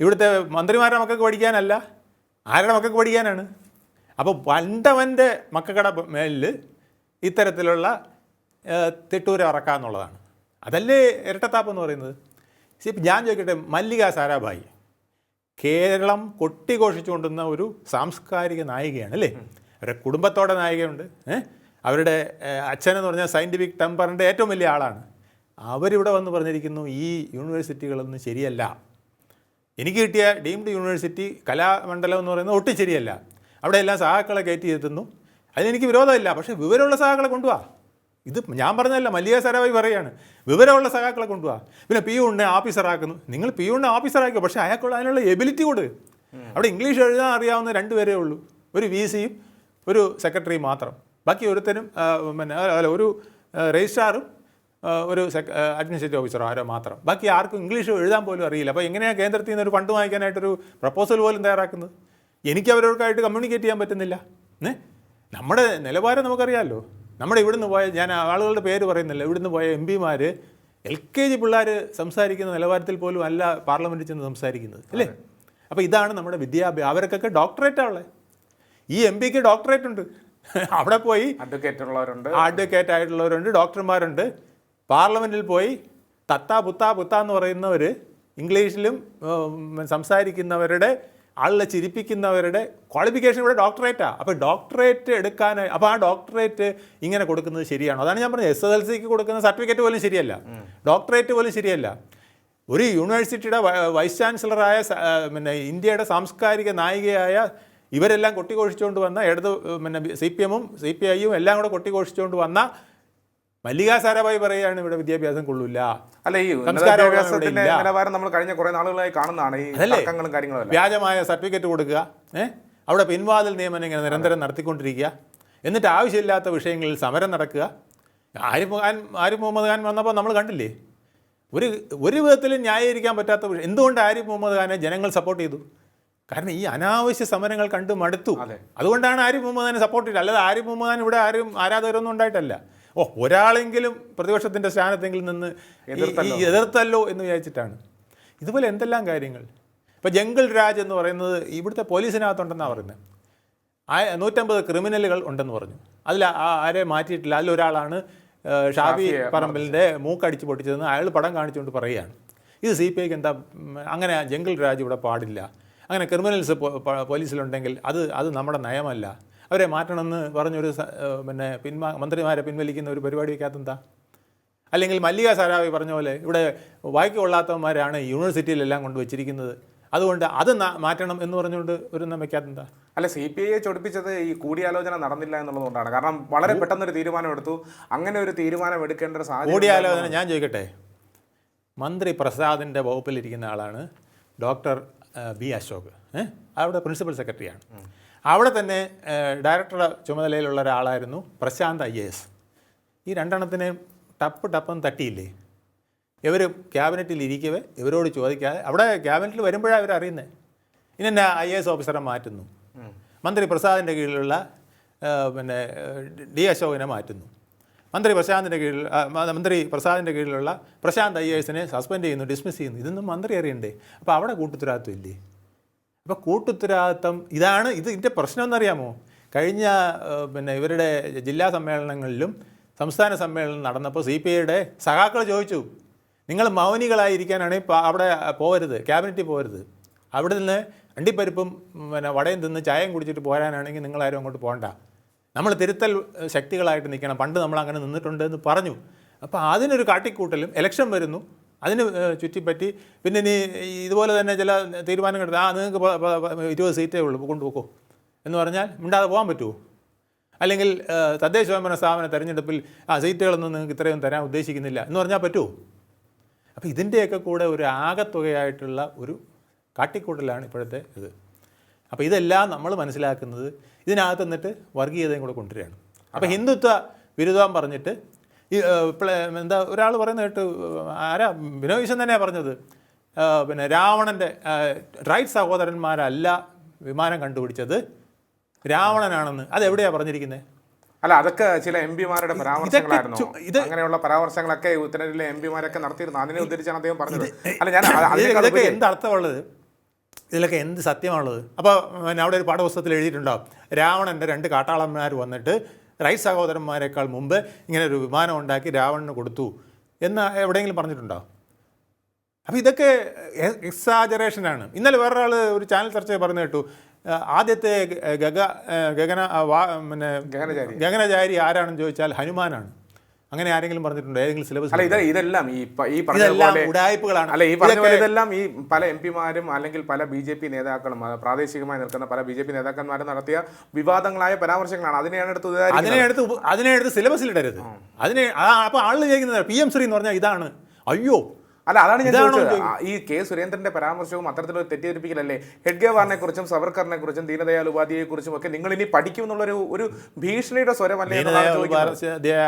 S1: ഇവിടുത്തെ മന്ത്രിമാരുടെ മക്കൾക്ക് പഠിക്കാനല്ല. ആരുടെ മക്കൾക്ക് പഠിക്കാനാണ്? അപ്പോൾ വണ്ടവന്റെ മക്കളുടെ മേലിൽ ഇത്തരത്തിലുള്ള തിട്ടൂര ഇറക്കുക എന്നുള്ളതാണ്. അതല്ലേ ഇരട്ടത്താപ്പ് എന്ന് പറയുന്നത്? ഇപ്പം ഞാൻ ചോദിക്കട്ടെ മല്ലിക സാരാഭായി കേരളം കൊട്ടിഘോഷിച്ചുകൊണ്ടുന്ന ഒരു സാംസ്കാരിക നായികയാണ് അല്ലേ? അവരുടെ കുടുംബത്തോടെ നായികയുണ്ട് അവരുടെ അച്ഛനെന്ന് പറഞ്ഞാൽ സയന്റിഫിക് ടെമ്പറിന്റെ ഏറ്റവും വലിയ ആളാണ്. അവരിവിടെ വന്ന് പറഞ്ഞിരിക്കുന്നു ഈ യൂണിവേഴ്സിറ്റികളൊന്നും ശരിയല്ല. എനിക്ക് കിട്ടിയ ഡീംഡ് യൂണിവേഴ്സിറ്റി കലാമണ്ഡലം എന്ന് പറയുന്നത് ഒട്ടും ശരിയല്ല അവിടെ എല്ലാം സഹാക്കളെ കയറ്റി എത്തുന്നു. അതിനെനിക്ക് വിരോധമില്ല. പക്ഷേ വിവരമുള്ള സഹാക്കളെ കൊണ്ടുപോവാ ഇത് ഞാൻ പറഞ്ഞതല്ല മല്ലിക സരാവായി പറയുകയാണ് വിവരമുള്ള സഹാക്കളെ കൊണ്ടുപോവാ പിന്നെ പി ഉണ്ടെ ഓഫീസറാക്കുന്നു നിങ്ങൾ പി ഉണ്ടെ ഓഫീസറാക്കുക പക്ഷേ അയാൾക്കുള്ള അതിനുള്ള എബിലിറ്റി കൊടു. അവിടെ ഇംഗ്ലീഷ് എഴുതാൻ അറിയാവുന്ന രണ്ട് പേരേ ഉള്ളൂ. ഒരു വി സിയും ഒരു സെക്രട്ടറിയും മാത്രം. ബാക്കി ഒരുത്തരും പിന്നെ അല്ല ഒരു രജിസ്ട്രാറും ഒരു സെക് അഡ്മിനിസ്ട്രേറ്റീവ് ഓഫീസറോ ആരോ മാത്രം. ബാക്കി ആർക്കും ഇംഗ്ലീഷ് എഴുതാൻ പോലും അറിയില്ല. അപ്പോൾ എങ്ങനെയാണ് കേന്ദ്രത്തിൽ നിന്ന് ഒരു ഫണ്ട് വാങ്ങിക്കാനായിട്ടൊരു പ്രപ്പോസൽ പോലും തയ്യാറാക്കുന്നത്? എനിക്ക് അവരോടൊക്കെയായിട്ട് കമ്മ്യൂണിക്കേറ്റ് ചെയ്യാൻ പറ്റുന്നില്ല. ഏ നമ്മുടെ നിലവാരം നമുക്കറിയാമല്ലോ നമ്മുടെ ഇവിടുന്ന് പോയ ഞാൻ ആളുകളുടെ പേര് പറയുന്നില്ല. ഇവിടുന്ന് പോയ എം പിമാർ എൽ കെ ജി പിള്ളേർ സംസാരിക്കുന്ന നിലവാരത്തിൽ പോലും അല്ല പാർലമെന്റിൽ ചെന്ന് സംസാരിക്കുന്നത്. അല്ലേ? അപ്പോൾ ഇതാണ് നമ്മുടെ വിദ്യാഭ്യാസം അവർക്കൊക്കെ ഡോക്ടറേറ്റാണ് ഉള്ളത് ഈ എം പിക്ക് ഡോക്ടറേറ്റ് ഉണ്ട് അവിടെ പോയി
S2: അഡ്വക്കേറ്റ് ഉള്ളവരുണ്ട്.
S1: അഡ്വക്കേറ്റ് ആയിട്ടുള്ളവരുണ്ട് ഡോക്ടർമാരുണ്ട്. പാർലമെന്റിൽ പോയി തത്ത പുത്ത പുത്ത എന്ന് പറയുന്നവർ ഇംഗ്ലീഷിലും സംസാരിക്കുന്നവരുടെ ആളെ ചിരിപ്പിക്കുന്നവരുടെ ക്വാളിഫിക്കേഷൻ ഇവിടെ ഡോക്ടറേറ്റാണ് അപ്പോൾ ഡോക്ടറേറ്റ് എടുക്കാൻ അപ്പോൾ ആ ഡോക്ടറേറ്റ് ഇങ്ങനെ കൊടുക്കുന്നത് ശരിയാണോ? അതാണ് ഞാൻ പറഞ്ഞത്. എസ് എസ് എൽ സിക്ക് കൊടുക്കുന്ന സർട്ടിഫിക്കറ്റ് പോലും ശരിയല്ല. ഡോക്ടറേറ്റ് പോലും ശരിയല്ല. ഒരു യൂണിവേഴ്സിറ്റിയുടെ വൈസ് ചാൻസലറായ പിന്നെ ഇന്ത്യയുടെ സാംസ്കാരിക നായികയായ ഇവരെല്ലാം കൊട്ടിഘോഷിച്ചുകൊണ്ട് വന്ന ഇടത് പിന്നെ സി പി എമ്മും സി പി ഐയും എല്ലാം കൂടെ കൊട്ടിഘോഷിച്ചുകൊണ്ട് വന്ന മല്ലിക സാരാഭായി പറയുകയാണ് ഇവിടെ വിദ്യാഭ്യാസം കൊള്ളില്ല
S2: അല്ല ഈ വിദ്യാഭ്യാസത്തിന്റെ നിലവാരം നമ്മൾ കഴിഞ്ഞ കുറെ നാളുകളായി കാണുന്നതാണ് ഈ? തർക്കങ്ങളും കാര്യങ്ങളും
S1: വ്യാജമായ സർട്ടിഫിക്കറ്റ് കൊടുക്കുക ഏഹ് അവിടെ പിൻവാതിൽ നിയമനം ഇങ്ങനെ നിരന്തരം നടത്തിക്കൊണ്ടിരിക്കുക. എന്നിട്ട് ആവശ്യമില്ലാത്ത വിഷയങ്ങളിൽ സമരം നടക്കുക. ആരിഫ് ഖാൻ ആരിഫ് മുഹമ്മദ് ഖാൻ വന്നപ്പോൾ നമ്മൾ കണ്ടില്ലേ? ഒരു ഒരു വിധത്തിലും ന്യായീകരിക്കാൻ പറ്റാത്ത വിഷയം എന്തുകൊണ്ട് ആരിഫ് മുഹമ്മദ് ഖാനെ ജനങ്ങൾ സപ്പോർട്ട് ചെയ്തു? കാരണം ഈ അനാവശ്യ സമരങ്ങൾ കണ്ട് മടുത്തു. അതുകൊണ്ടാണ് ആരിഫ് മുഹമ്മദ് ഖാനെ സപ്പോർട്ട് ചെയ്തത്. അല്ലാതെ ആരിഫ് മുഹമ്മദ് ഖാൻ ഇവിടെ ആരും ആരാധകരൊന്നും ഉണ്ടായിട്ടല്ല. ഓ ഒരാളെങ്കിലും പ്രതിപക്ഷത്തിന്റെ സ്ഥാനത്തെങ്കിൽ നിന്ന് എതിർത്തല്ലോ. എന്ന് വിചാരിച്ചിട്ടാണ്. ഇതുപോലെ എന്തെല്ലാം കാര്യങ്ങൾ? ഇപ്പോൾ ജംഗിൾ രാജ് എന്ന് പറയുന്നത് ഇവിടുത്തെ പോലീസിനകത്തുണ്ടെന്നാണ് പറയുന്നത്. ആ നൂറ്റമ്പത് ക്രിമിനലുകൾ ഉണ്ടെന്ന് പറഞ്ഞു. അതിൽ ആ- ആരെ മാറ്റിയിട്ടില്ല. അതിലൊരാളാണ് ഷാബി പറമ്പലിന്റെ മൂക്കടിച്ച് പൊട്ടിച്ചതെന്ന് അയാൾ പടം കാണിച്ചുകൊണ്ട് പറയുകയാണ്. ഇത് സി പി ഐക്ക് എന്താ അങ്ങനെ ജംഗിൾ രാജ് ഇവിടെ പാടില്ല. അങ്ങനെ ക്രിമിനൽസ് പോലീസിലുണ്ടെങ്കിൽ അത് അത് നമ്മുടെ നയമല്ല. അവരെ മാറ്റണമെന്ന് പറഞ്ഞൊരു പിന്നെ പിന്മാ മന്ത്രിമാരെ പിൻവലിക്കുന്ന ഒരു പരിപാടി വയ്ക്കാത്തെന്താ അല്ലെങ്കിൽ മല്ലിക സാരാവി പറഞ്ഞ പോലെ ഇവിടെ വായിക്ക് കൊള്ളാത്തവന്മാരാണ് യൂണിവേഴ്സിറ്റിയിലെല്ലാം കൊണ്ട് വെച്ചിരിക്കുന്നത്. അതുകൊണ്ട് അത് മാറ്റണം എന്ന് പറഞ്ഞുകൊണ്ട് ഒരു എണ്ണം വയ്ക്കാത്തെന്താ
S2: അല്ല സി പി ഐയെ ചൊടിപ്പിച്ചത് ഈ കൂടിയാലോചന നടന്നില്ല എന്നുള്ളതുകൊണ്ടാണ്. കാരണം വളരെ പെട്ടെന്നൊരു തീരുമാനം എടുത്തു അങ്ങനെ ഒരു തീരുമാനം എടുക്കേണ്ട ഒരു സാഹചര്യം
S1: കൂടിയാലോചന ഞാൻ ചോദിക്കട്ടെ? മന്ത്രി പ്രസാദിന്റെ വകുപ്പിലിരിക്കുന്ന ആളാണ് ഡോക്ടർ ബി അശോക്. ഏഹ് അവിടെ പ്രിൻസിപ്പൽ സെക്രട്ടറിയാണ്. അവിടെ തന്നെ ഡയറക്ടറുടെ ചുമതലയിലുള്ള ഒരാളായിരുന്നു പ്രശാന്ത് ഐ എ എസ്. ഈ രണ്ടെണ്ണത്തിനെയും ടപ്പ് ടപ്പം തട്ടിയില്ലേ? ഇവർ ക്യാബിനറ്റിൽ ഇരിക്കവേ ഇവരോട് ചോദിക്കാതെ അവിടെ ക്യാബിനറ്റിൽ വരുമ്പോഴാണ് ഇവർ അറിയുന്നത് എന്നെ ഐ എ എസ് ഓഫീസറെ മാറ്റുന്നു. മന്ത്രി പ്രസാദിന്റെ കീഴിലുള്ള പിന്നെ ഡി അശോകനെ മാറ്റുന്നു. മന്ത്രി പ്രശാന്തിന്റെ കീഴിൽ മന്ത്രി പ്രസാദിന്റെ കീഴിലുള്ള പ്രശാന്ത് ഐ എസിനെ സസ്പെൻഡ് ചെയ്യുന്നു ഡിസ്മിസ് ചെയ്യുന്നു. ഇതൊന്നും മന്ത്രി അറിയണ്ടേ? അപ്പോൾ അവിടെ കൂട്ടുത്തരവാദിത്വം ഇല്ലേ? അപ്പോൾ കൂട്ടുത്തരവാദിത്വം ഇതാണ് ഇത് ഇതിന്റെ പ്രശ്നം എന്നറിയാമോ? കഴിഞ്ഞ പിന്നെ ഇവരുടെ ജില്ലാ സമ്മേളനങ്ങളിലും സംസ്ഥാന സമ്മേളനം നടന്നപ്പോൾ സി പി ഐയുടെ സഖാക്കൾ ചോദിച്ചു നിങ്ങൾ മൗനികളായിരിക്കാനാണ് അവിടെ പോകരുത് ക്യാബിനറ്റിൽ പോകരുത് അവിടെ നിന്ന് അണ്ടിപ്പരിപ്പും പിന്നെ വടയും തിന്ന് ചായയും കുടിച്ചിട്ട് പോരാനാണെങ്കിൽ നിങ്ങളാരും അങ്ങോട്ട് പോകണ്ട. നമ്മൾ തിരുത്തൽ ശക്തികളായിട്ട് നിൽക്കണം. പണ്ട് നമ്മൾ അങ്ങനെ നിന്നിട്ടുണ്ട് എന്ന് പറഞ്ഞു. അപ്പോൾ അതിനൊരു കാട്ടിക്കൂട്ടലും ഇലക്ഷൻ വരുന്നു. അതിന് ചുറ്റിപ്പറ്റി. പിന്നെ നീ ഇതുപോലെ തന്നെ ചില തീരുമാനങ്ങൾ എടുത്ത് ആ നിങ്ങൾക്ക് ഇരുപത് സീറ്റേ ഉള്ളൂ കൊണ്ടുപോക്കോ എന്ന് പറഞ്ഞാൽ മിണ്ടാതെ പോകാൻ പറ്റുമോ? അല്ലെങ്കിൽ തദ്ദേശ സ്വയംഭരണ സ്ഥാപന തെരഞ്ഞെടുപ്പിൽ ആ സീറ്റുകളൊന്നും നിങ്ങൾക്ക് ഇത്രയും തരാൻ ഉദ്ദേശിക്കുന്നില്ല എന്ന് പറഞ്ഞാൽ പറ്റുമോ അപ്പോൾ ഇതിന്റെയൊക്കെ കൂടെ ഒരു ആകത്തുകയായിട്ടുള്ള ഒരു കാട്ടിക്കൂട്ടലാണ് ഇപ്പോഴത്തെ ഇത്. അപ്പോൾ ഇതെല്ലാം നമ്മൾ മനസ്സിലാക്കുന്നത് ഇതിനകത്ത് നിന്നിട്ട് വർഗീയതയും കൂടെ കൊണ്ടുവരികയാണ്. അപ്പോൾ ഹിന്ദുത്വ വിരുദ്ധം പറഞ്ഞിട്ട് ഈ എന്താ ഒരാൾ പറയുന്ന കേട്ട് ആരാ? വിനോദീശൻ തന്നെയാണ് പറഞ്ഞത്. പിന്നെ രാവണന്റെ റൈറ്റ് സഹോദരന്മാരല്ല വിമാനം കണ്ടുപിടിച്ചത്. രാവണനാണെന്ന്. അതെവിടെയാണ് പറഞ്ഞിരിക്കുന്നത്
S2: അല്ല അതൊക്കെ ചില എം പിമാരുടെ പരാമർശങ്ങളായിരുന്നു. അങ്ങനെയുള്ള പരാമർശങ്ങളൊക്കെ ഉത്തരേന്ത്യയിലെ എം പിമാരൊക്കെ നടത്തിയിരുന്നു. അതിനെ ഉദ്ധരിച്ചാണ് അദ്ദേഹം പറഞ്ഞത്. അല്ല ഞാൻ
S1: ഇതൊക്കെ എന്ത് അർത്ഥമുള്ളത്? ഇതിലൊക്കെ എന്ത് സത്യമാണുള്ളത്? അപ്പോൾ അവിടെ ഒരു പാഠപുസ്തകത്തിൽ എഴുതിയിട്ടുണ്ടാവും രാവണന്റെ രണ്ട് കാട്ടാളന്മാർ വന്നിട്ട് റൈറ്റ് സഹോദരന്മാരെക്കാൾ മുമ്പ് ഇങ്ങനെ ഒരു വിമാനം ഉണ്ടാക്കി രാവണന് കൊടുത്തു എന്ന് എവിടെയെങ്കിലും പറഞ്ഞിട്ടുണ്ടോ അപ്പോൾ ഇതൊക്കെ എക്സാജറേഷനാണ് ഇന്നലെ വേറൊരാൾ ഒരു ചാനൽ ചർച്ച പറഞ്ഞു കേട്ടു ആദ്യത്തെ ഗഗ ഗഗന പിന്നെ.
S2: ഗഗനചാരി
S1: ആരാണെന്ന് ചോദിച്ചാൽ ഹനുമാനാണ് അങ്ങനെ ആരെങ്കിലും പറഞ്ഞിട്ടുണ്ടോ? ഏതെങ്കിലും സിലബസ്
S2: അല്ല ഇത് ഇതെല്ലാം ഈ ഈ പറഞ്ഞ
S1: ഇതെല്ലാം
S2: പോലെ
S1: ഉടായ്പകളാണ്.
S2: അല്ല ഈ പറഞ്ഞ പോലെ ഇതെല്ലാം ഈ പല എം പിമാരും അല്ലെങ്കിൽ പല ബി ജെ പി നേതാക്കളും പ്രാദേശികമായി നിൽക്കുന്ന പല ബി ജെ പി നേതാക്കന്മാരും നടത്തിയ വിവാദങ്ങളായ പരാമർശങ്ങളാണ്. അതിനെയാണ് എടുത്ത്
S1: അതിനെ എടുത്ത് അതിനെ എടുത്ത് സിലബസിൽ ഇടരുത് അതിനെ അപ്പൊ അപ്പോൾ ആൾ ചോദിക്കുന്നത് പി എം ശ്രീ എന്ന് പറഞ്ഞാൽ ഇതാണ്. അയ്യോ
S2: അല്ല അതാണ് ഞാൻ ചോദിച്ചത്. ഈ കെ സുരേന്ദ്രന്റെ പരാമർശവും അത്തരത്തിലൊരു തെറ്റിദ്ധരിപ്പിക്കലല്ലേ? ഹെഡ്ഗേവാറിനെ കുറിച്ചും സവർക്കറിനെ കുറിച്ചും ദീനദയാൽ ഉപാധ്യയെ കുറിച്ചും ഒക്കെ നിങ്ങൾ ഇനി പഠിക്കും എന്നുള്ളൊരു ഒരു ഭീഷണിയുടെ സ്വരമല്ലേ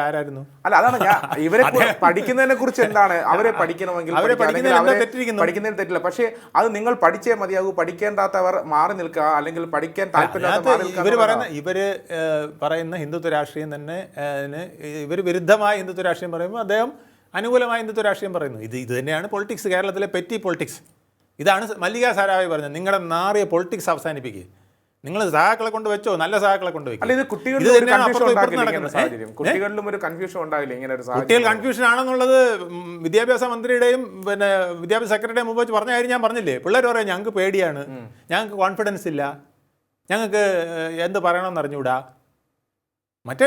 S1: ആരായിരുന്നു?
S2: അല്ല അതാണ് ഞാൻ ഇവരെ പഠിക്കുന്നതിനെ കുറിച്ച് എന്താണ്? അവരെ പഠിക്കണമെങ്കിൽ.
S1: പഠിക്കുന്നതിൽ
S2: തെറ്റില്ല. പക്ഷേ അത് നിങ്ങൾ പഠിച്ചേ മതിയാകൂ. പഠിക്കേണ്ടാത്തവർ മാറി നിൽക്കുക. അല്ലെങ്കിൽ പഠിക്കാൻ താല്പര്യം
S1: ഇവർ പറയുന്ന ഹിന്ദുത്വ രാഷ്ട്രീയം തന്നെ ഇവർ വിരുദ്ധമായ ഹിന്ദുത്വ രാഷ്ട്രീയം പറയുമ്പോൾ അദ്ദേഹം അനുകൂലമായ ഹിന്ദുത്വ രാഷ്ട്രീയം പറയുന്നു. ഇത് ഇത് തന്നെയാണ് പൊളിറ്റിക്സ് കേരളത്തിലെ പെറ്റി പൊളിറ്റിക്സ് ഇതാണ് മല്ലിക സാരാവി പറഞ്ഞത്. നിങ്ങളുടെ നാറിയ പൊളിറ്റിക്സ് അവസാനിപ്പിക്കുക നിങ്ങൾ സഹാക്കളെ കൊണ്ട് വെച്ചോ? നല്ല സഹാക്കളെ കൊണ്ട്
S2: ഇത് കുട്ടികളിലും ഒരു കൺഫ്യൂഷൻ ഉണ്ടാകില്ല ഇങ്ങനെ ഒരു
S1: കുട്ടികൾ കൺഫ്യൂഷൻ ആണെന്നുള്ളത് വിദ്യാഭ്യാസ മന്ത്രിയുടെയും പിന്നെ വിദ്യാഭ്യാസ സെക്രട്ടറിയുടെയും മുമ്പ് വെച്ച് പറഞ്ഞ കാര്യം ഞാൻ പറഞ്ഞില്ലേ? പിള്ളേർ പറയാം ഞങ്ങൾക്ക് പേടിയാണ്. ഞങ്ങൾക്ക് കോൺഫിഡൻസ് ഇല്ല. ഞങ്ങൾക്ക് എന്ത് പറയണമെന്ന് അറിഞ്ഞൂടാ മറ്റേ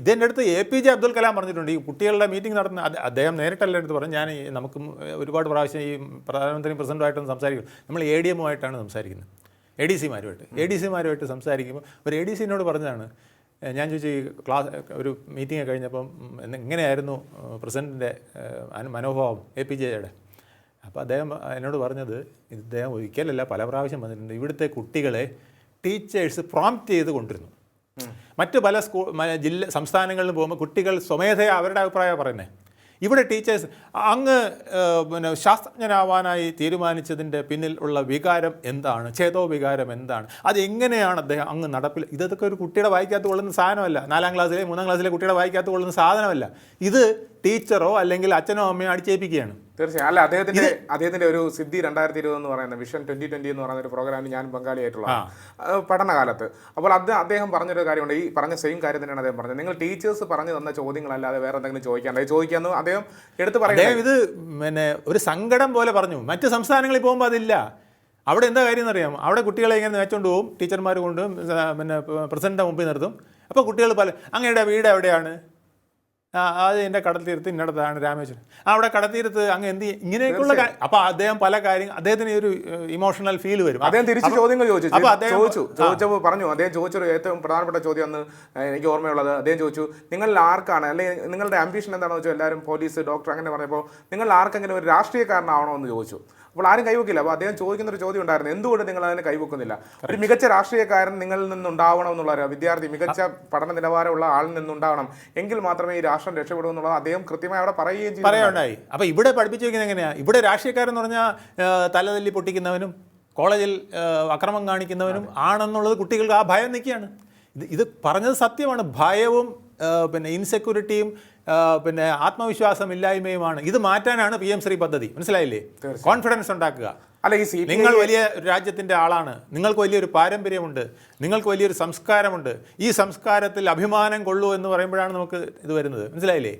S1: ഇതെന്റെ അടുത്ത് A P J Abdul Kalam പറഞ്ഞിട്ടുണ്ട്. ഈ കുട്ടികളുടെ മീറ്റിംഗ് നടത്തുന്ന അദ്ദേഹം നേരിട്ടല്ല എടുത്ത് പറഞ്ഞു ഞാൻ നമുക്ക് ഒരുപാട് പ്രാവശ്യം ഈ പ്രധാനമന്ത്രിയും പ്രസിഡന്റുമായിട്ടൊന്നും സംസാരിക്കും. നമ്മൾ എ ഡി എമ്മുമായിട്ടാണ് സംസാരിക്കുന്നത്. എ ഡി സിമാരുമായിട്ട്. എ ഡി സിമാരുമായിട്ട് സംസാരിക്കുമ്പോൾ ഒരു എ ഡി സിനോട് പറഞ്ഞതാണ് ഞാൻ ചോദിച്ചു ഈ ക്ലാസ് ഒരു മീറ്റിംഗ് കഴിഞ്ഞപ്പം എങ്ങനെയായിരുന്നു പ്രസിഡന്റിന്റെ മനോഭാവം എ പി ജെയുടെ? അപ്പോൾ അദ്ദേഹം എന്നോട് പറഞ്ഞത് ഇദ്ദേഹം ഒരിക്കലല്ല പല പ്രാവശ്യം വന്നിട്ടുണ്ട്. ഇവിടുത്തെ കുട്ടികളെ ടീച്ചേഴ്സ് പ്രോംപ്റ്റ് ചെയ്ത് കൊണ്ടിരുന്നു മറ്റ് പല സ്കൂൾ ജില്ല സംസ്ഥാനങ്ങളിൽ പോകുമ്പോൾ കുട്ടികൾ സ്വമേധയാ അവരുടെ അഭിപ്രായം പറയുന്നത് ഇവിടെ ടീച്ചേഴ്സ് അങ്ങ് പിന്നെ ശാസ്ത്രജ്ഞനാവാനായി തീരുമാനിച്ചതിന്റെ പിന്നിൽ ഉള്ള വികാരം എന്താണ്? ചേതോ വികാരം എന്താണ്? അത് എങ്ങനെയാണ് അദ്ദേഹം അങ്ങ് നടപ്പിൽ ഇതൊക്കെ ഒരു കുട്ടിയുടെ വായിക്കാത്ത കൊള്ളുന്ന സാധനമല്ല. നാലാം ക്ലാസ്സിലെ മൂന്നാം ക്ലാസ്സിലെ കുട്ടിയുടെ വായിക്കാത്ത കൊള്ളുന്ന സാധനമല്ല. ഇത് ടീച്ചറോ അല്ലെങ്കിൽ അച്ഛനോ അമ്മയോ അടിച്ചേൽപ്പിക്കുകയാണ്.
S2: തീർച്ചയായും. അല്ല അദ്ദേഹത്തിന്റെ അദ്ദേഹത്തിന്റെ ഒരു സിദ്ധി രണ്ടായിരത്തി ഇരുപത് എന്ന് പറയുന്ന വിഷൻ ട്വന്റി ട്വന്റി എന്ന് പറയുന്ന ഒരു പ്രോഗ്രാമിൽ ഞാൻ പങ്കാളിയായിട്ടുള്ള പഠനകാലത്ത്. അപ്പോൾ അത് അദ്ദേഹം പറഞ്ഞൊരു കാര്യമുണ്ട്. ഈ പറഞ്ഞ സെയിം കാര്യം തന്നെയാണ് അദ്ദേഹം പറഞ്ഞത്. നിങ്ങൾ ടീച്ചേഴ്സ് പറഞ്ഞു തന്ന ചോദ്യങ്ങളല്ലാതെ വേറെ എന്തെങ്കിലും ചോദിക്കാണ്ട് ചോദിക്കാന്ന് അദ്ദേഹം എടുത്തു പറയുന്നത്.
S1: ഇത് പിന്നെ ഒരു സങ്കടം പോലെ പറഞ്ഞു. മറ്റ് സംസ്ഥാനങ്ങളിൽ പോകുമ്പോൾ അതില്ല. അവിടെ എന്താ കാര്യം എന്നറിയാം അവിടെ കുട്ടികളെ ഇങ്ങനെ നേച്ചുകൊണ്ട് പോകും ടീച്ചർമാർ കൊണ്ട് പിന്നെ പ്രസിഡന്റിന്റെ മുമ്പിൽ നിർത്തും. അപ്പോൾ കുട്ടികൾ പല അങ്ങയുടെ വീട് എവിടെയാണ്? അത് എന്റെ കടൽത്തീരത്ത് ഇന്നടത്താണ് രാമേശ്വരം. ആ അവിടെ കടൽത്തീരത്ത് അങ്ങ് എന്ത്? ഇങ്ങനെയൊക്കെയുള്ള അപ്പൊ അപ്പോൾ അദ്ദേഹം പല കാര്യം അദ്ദേഹത്തിന് ഒരു ഇമോഷണൽ ഫീൽ വരും.
S2: അദ്ദേഹം തിരിച്ച് ചോദ്യങ്ങൾ ചോദിച്ചു.
S1: അപ്പൊ അദ്ദേഹം-
S2: ചോദിച്ചു. ചോദിച്ചപ്പോൾ പറഞ്ഞു അദ്ദേഹം ചോദിച്ചൊരു ഏറ്റവും പ്രധാനപ്പെട്ട ചോദ്യം അന്ന് എനിക്ക് ഓർമ്മയുള്ളത്. അദ്ദേഹം ചോദിച്ചു നിങ്ങളിൽ ആർക്കാണ്? അല്ലെങ്കിൽ നിങ്ങളുടെ ആംബിഷൻ എന്താണെന്ന് വെച്ചാൽ എല്ലാവരും പോലീസ് ഡോക്ടർ അങ്ങനെ പറഞ്ഞപ്പോൾ നിങ്ങൾ ആർക്കെങ്കിലും ഒരു രാഷ്ട്രീയക്കാരനാവണോ? എന്ന് ചോദിച്ചു. അപ്പോൾ ആരും കൈവക്കില്ല. അപ്പോൾ അദ്ദേഹം ചോദിക്കുന്ന ഒരു ചോദ്യം ഉണ്ടായിരുന്നു എന്തുകൊണ്ട് നിങ്ങൾ അതിനെ കൈവക്കുന്നില്ല? ഒരു മികച്ച രാഷ്ട്രീയക്കാരൻ നിങ്ങളിൽ നിന്നുണ്ടാവണം എന്നുള്ള വിദ്യാർത്ഥി മികച്ച പഠന നിലവാരമുള്ള ആളിൽ നിന്നുണ്ടാവണം എങ്കിൽ മാത്രമേ ഈ രാഷ്ട്രം രക്ഷപ്പെടൂ എന്നുള്ളത് അദ്ദേഹം കൃത്യമായി അവിടെ പറയുകയും ചെയ്തു.
S1: പറയാനുണ്ടായി അപ്പോൾ ഇവിടെ പഠിപ്പിച്ചു വെക്കുന്നത് എങ്ങനെയാണ് ഇവിടെ രാഷ്ട്രീയക്കാരെന്ന് പറഞ്ഞാൽ തലതല്ലി പൊട്ടിക്കുന്നവനും കോളേജിൽ അക്രമം കാണിക്കുന്നവനും ആണെന്നുള്ളത് കുട്ടികൾക്ക് ആ ഭയം നിൽക്കുകയാണ്. ഇത് ഇത് പറഞ്ഞത് സത്യമാണ്. ഭയവും പിന്നെ ഇൻസെക്യൂരിറ്റിയും പിന്നെ ആത്മവിശ്വാസം ആത്മവിശ്വാസമില്ലായ്മയുമാണ്. ഇത് മാറ്റാനാണ് പി എം ശ്രീ പദ്ധതി. മനസ്സിലായില്ലേ? കോൺഫിഡൻസ് ഉണ്ടാക്കുക.
S2: അല്ല ഈ സീറ്റ്
S1: നിങ്ങൾ വലിയ രാജ്യത്തിന്റെ ആളാണ്. നിങ്ങൾക്ക് വലിയൊരു പാരമ്പര്യമുണ്ട്. നിങ്ങൾക്ക് വലിയൊരു സംസ്കാരമുണ്ട്. ഈ സംസ്കാരത്തിൽ അഭിമാനം കൊള്ളൂ എന്ന് പറയുമ്പോഴാണ് നമുക്ക് ഇത് വരുന്നത്. മനസ്സിലായില്ലേ?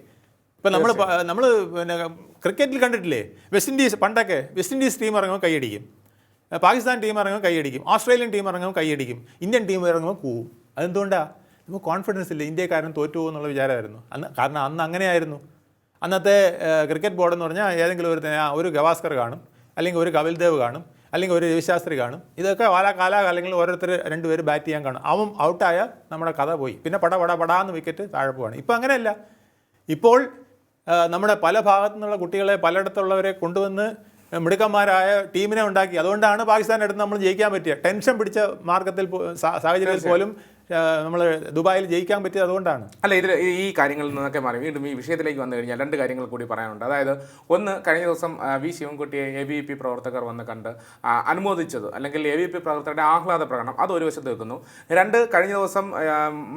S1: ഇപ്പം നമ്മൾ നമ്മൾ പിന്നെ ക്രിക്കറ്റിൽ കണ്ടിട്ടില്ലേ? വെസ്റ്റ് ഇൻഡീസ് പണ്ടൊക്കെ വെസ്റ്റ് ഇൻഡീസ് ടീം ഇറങ്ങുമ്പോൾ കൈയടിക്കും. പാകിസ്ഥാൻ ടീം ഇറങ്ങുമ്പോൾ കൈയടിക്കും. ഓസ്ട്രേലിയൻ ടീം ഇറങ്ങുമ്പോൾ കൈയടിക്കും. ഇന്ത്യൻ ടീം ഇറങ്ങുമ്പോൾ കൂവും. അതെന്തുകൊണ്ടാണ് നമുക്ക് കോൺഫിഡൻസ് ഇല്ല. ഇന്ത്യക്കാരൻ തോറ്റു പോകും എന്നുള്ള വിചാരമായിരുന്നു. അന്ന് കാരണം അന്ന് അങ്ങനെയായിരുന്നു. അന്നത്തെ ക്രിക്കറ്റ് ബോർഡ് എന്ന് പറഞ്ഞാൽ ഏതെങ്കിലും ഒരു ഒരു ഗവാസ്കർ കാണും അല്ലെങ്കിൽ ഒരു കപിൽ ദേവ് കാണും അല്ലെങ്കിൽ ഒരു രവിശാസ്ത്രി കാണും. ഇതൊക്കെ പല കാലാകാലങ്ങളിൽ ഓരോരുത്തർ രണ്ടുപേർ ബാറ്റ് ചെയ്യാൻ കാണും. അവൻ ഔട്ടായ നമ്മുടെ കഥ പോയി. പിന്നെ പട പട പടാന്ന് വിക്കറ്റ് താഴെ പോവാണ്. ഇപ്പോൾ അങ്ങനെയല്ല. ഇപ്പോൾ നമ്മുടെ പല ഭാഗത്തു നിന്നുള്ള കുട്ടികളെ പലയിടത്തുള്ളവരെ കൊണ്ടുവന്ന് മിടുക്കന്മാരായ ടീമിനെ ഉണ്ടാക്കി. അതുകൊണ്ടാണ് പാകിസ്ഥാൻ അടുത്ത് നമ്മൾ ജയിക്കാൻ പറ്റിയ. ടെൻഷൻ പിടിച്ച മാർഗത്തിൽ സാഹചര്യത്തിൽ പോലും നമ്മൾ ദുബായിൽ ജയിക്കാൻ പറ്റിയത് അതുകൊണ്ടാണ്.
S2: അല്ല ഇതിൽ ഈ കാര്യങ്ങളിൽ നിന്നൊക്കെ മാറി. വീണ്ടും ഈ വിഷയത്തിലേക്ക് വന്നു കഴിഞ്ഞാൽ രണ്ട് കാര്യങ്ങൾ കൂടി പറയാനുണ്ട്. അതായത് ഒന്ന് കഴിഞ്ഞ ദിവസം വി ശിവൻകുട്ടിയെ എ ബി പി പ്രവർത്തകർ വന്ന് കണ്ട് അനുമോദിച്ചത് അല്ലെങ്കിൽ എ ബി പി പ്രവർത്തകരുടെ ആഹ്ലാദ പ്രകടനം അത് ഒരു വശത്ത് വെക്കുന്നു. രണ്ട് കഴിഞ്ഞ ദിവസം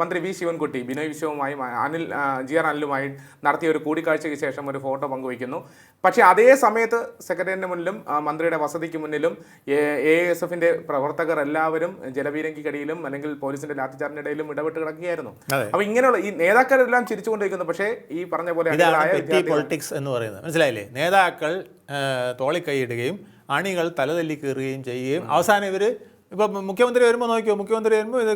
S2: മന്ത്രി വി ശിവൻകുട്ടി ബിനോയ് വിശ്വവുമായും അനിൽ ജി ആർ അനിലുമായി നടത്തിയ ഒരു കൂടിക്കാഴ്ചയ്ക്ക് ശേഷം ഒരു ഫോട്ടോ പങ്കുവയ്ക്കുന്നു. പക്ഷേ അതേ സമയത്ത് സെക്രട്ടറിയുടെ മുന്നിലും മന്ത്രിയുടെ വസതിക്ക് മുന്നിലും എ എസ് എഫിന്റെ പ്രവർത്തകർ എല്ലാവരും ജലപീരങ്കിക്കടിയിലും അല്ലെങ്കിൽ പോലീസിന്റെ ലാത്തിച്ചാറിന്റെ ഇടയിലും ഇടപെട്ട് കിടക്കുകയായിരുന്നു. അപ്പൊ ഇങ്ങനെയുള്ള ഈ നേതാക്കളെല്ലാം ചിരിച്ചുകൊണ്ടിരിക്കുന്നു. പക്ഷേ ഈ പറഞ്ഞ പോലെ
S1: പൊളിറ്റിക്സ് എന്ന് പറയുന്നത്. മനസ്സിലായില്ലേ? നേതാക്കൾ തോളിക്കൈയിടുകയും അണികൾ തലതല്ലി കയറുകയും ചെയ്യുകയും അവസാനം ഇവർ ഇപ്പം മുഖ്യമന്ത്രി വരുമ്പോൾ നോക്കിയോ? മുഖ്യമന്ത്രി വരുമ്പോൾ ഇത്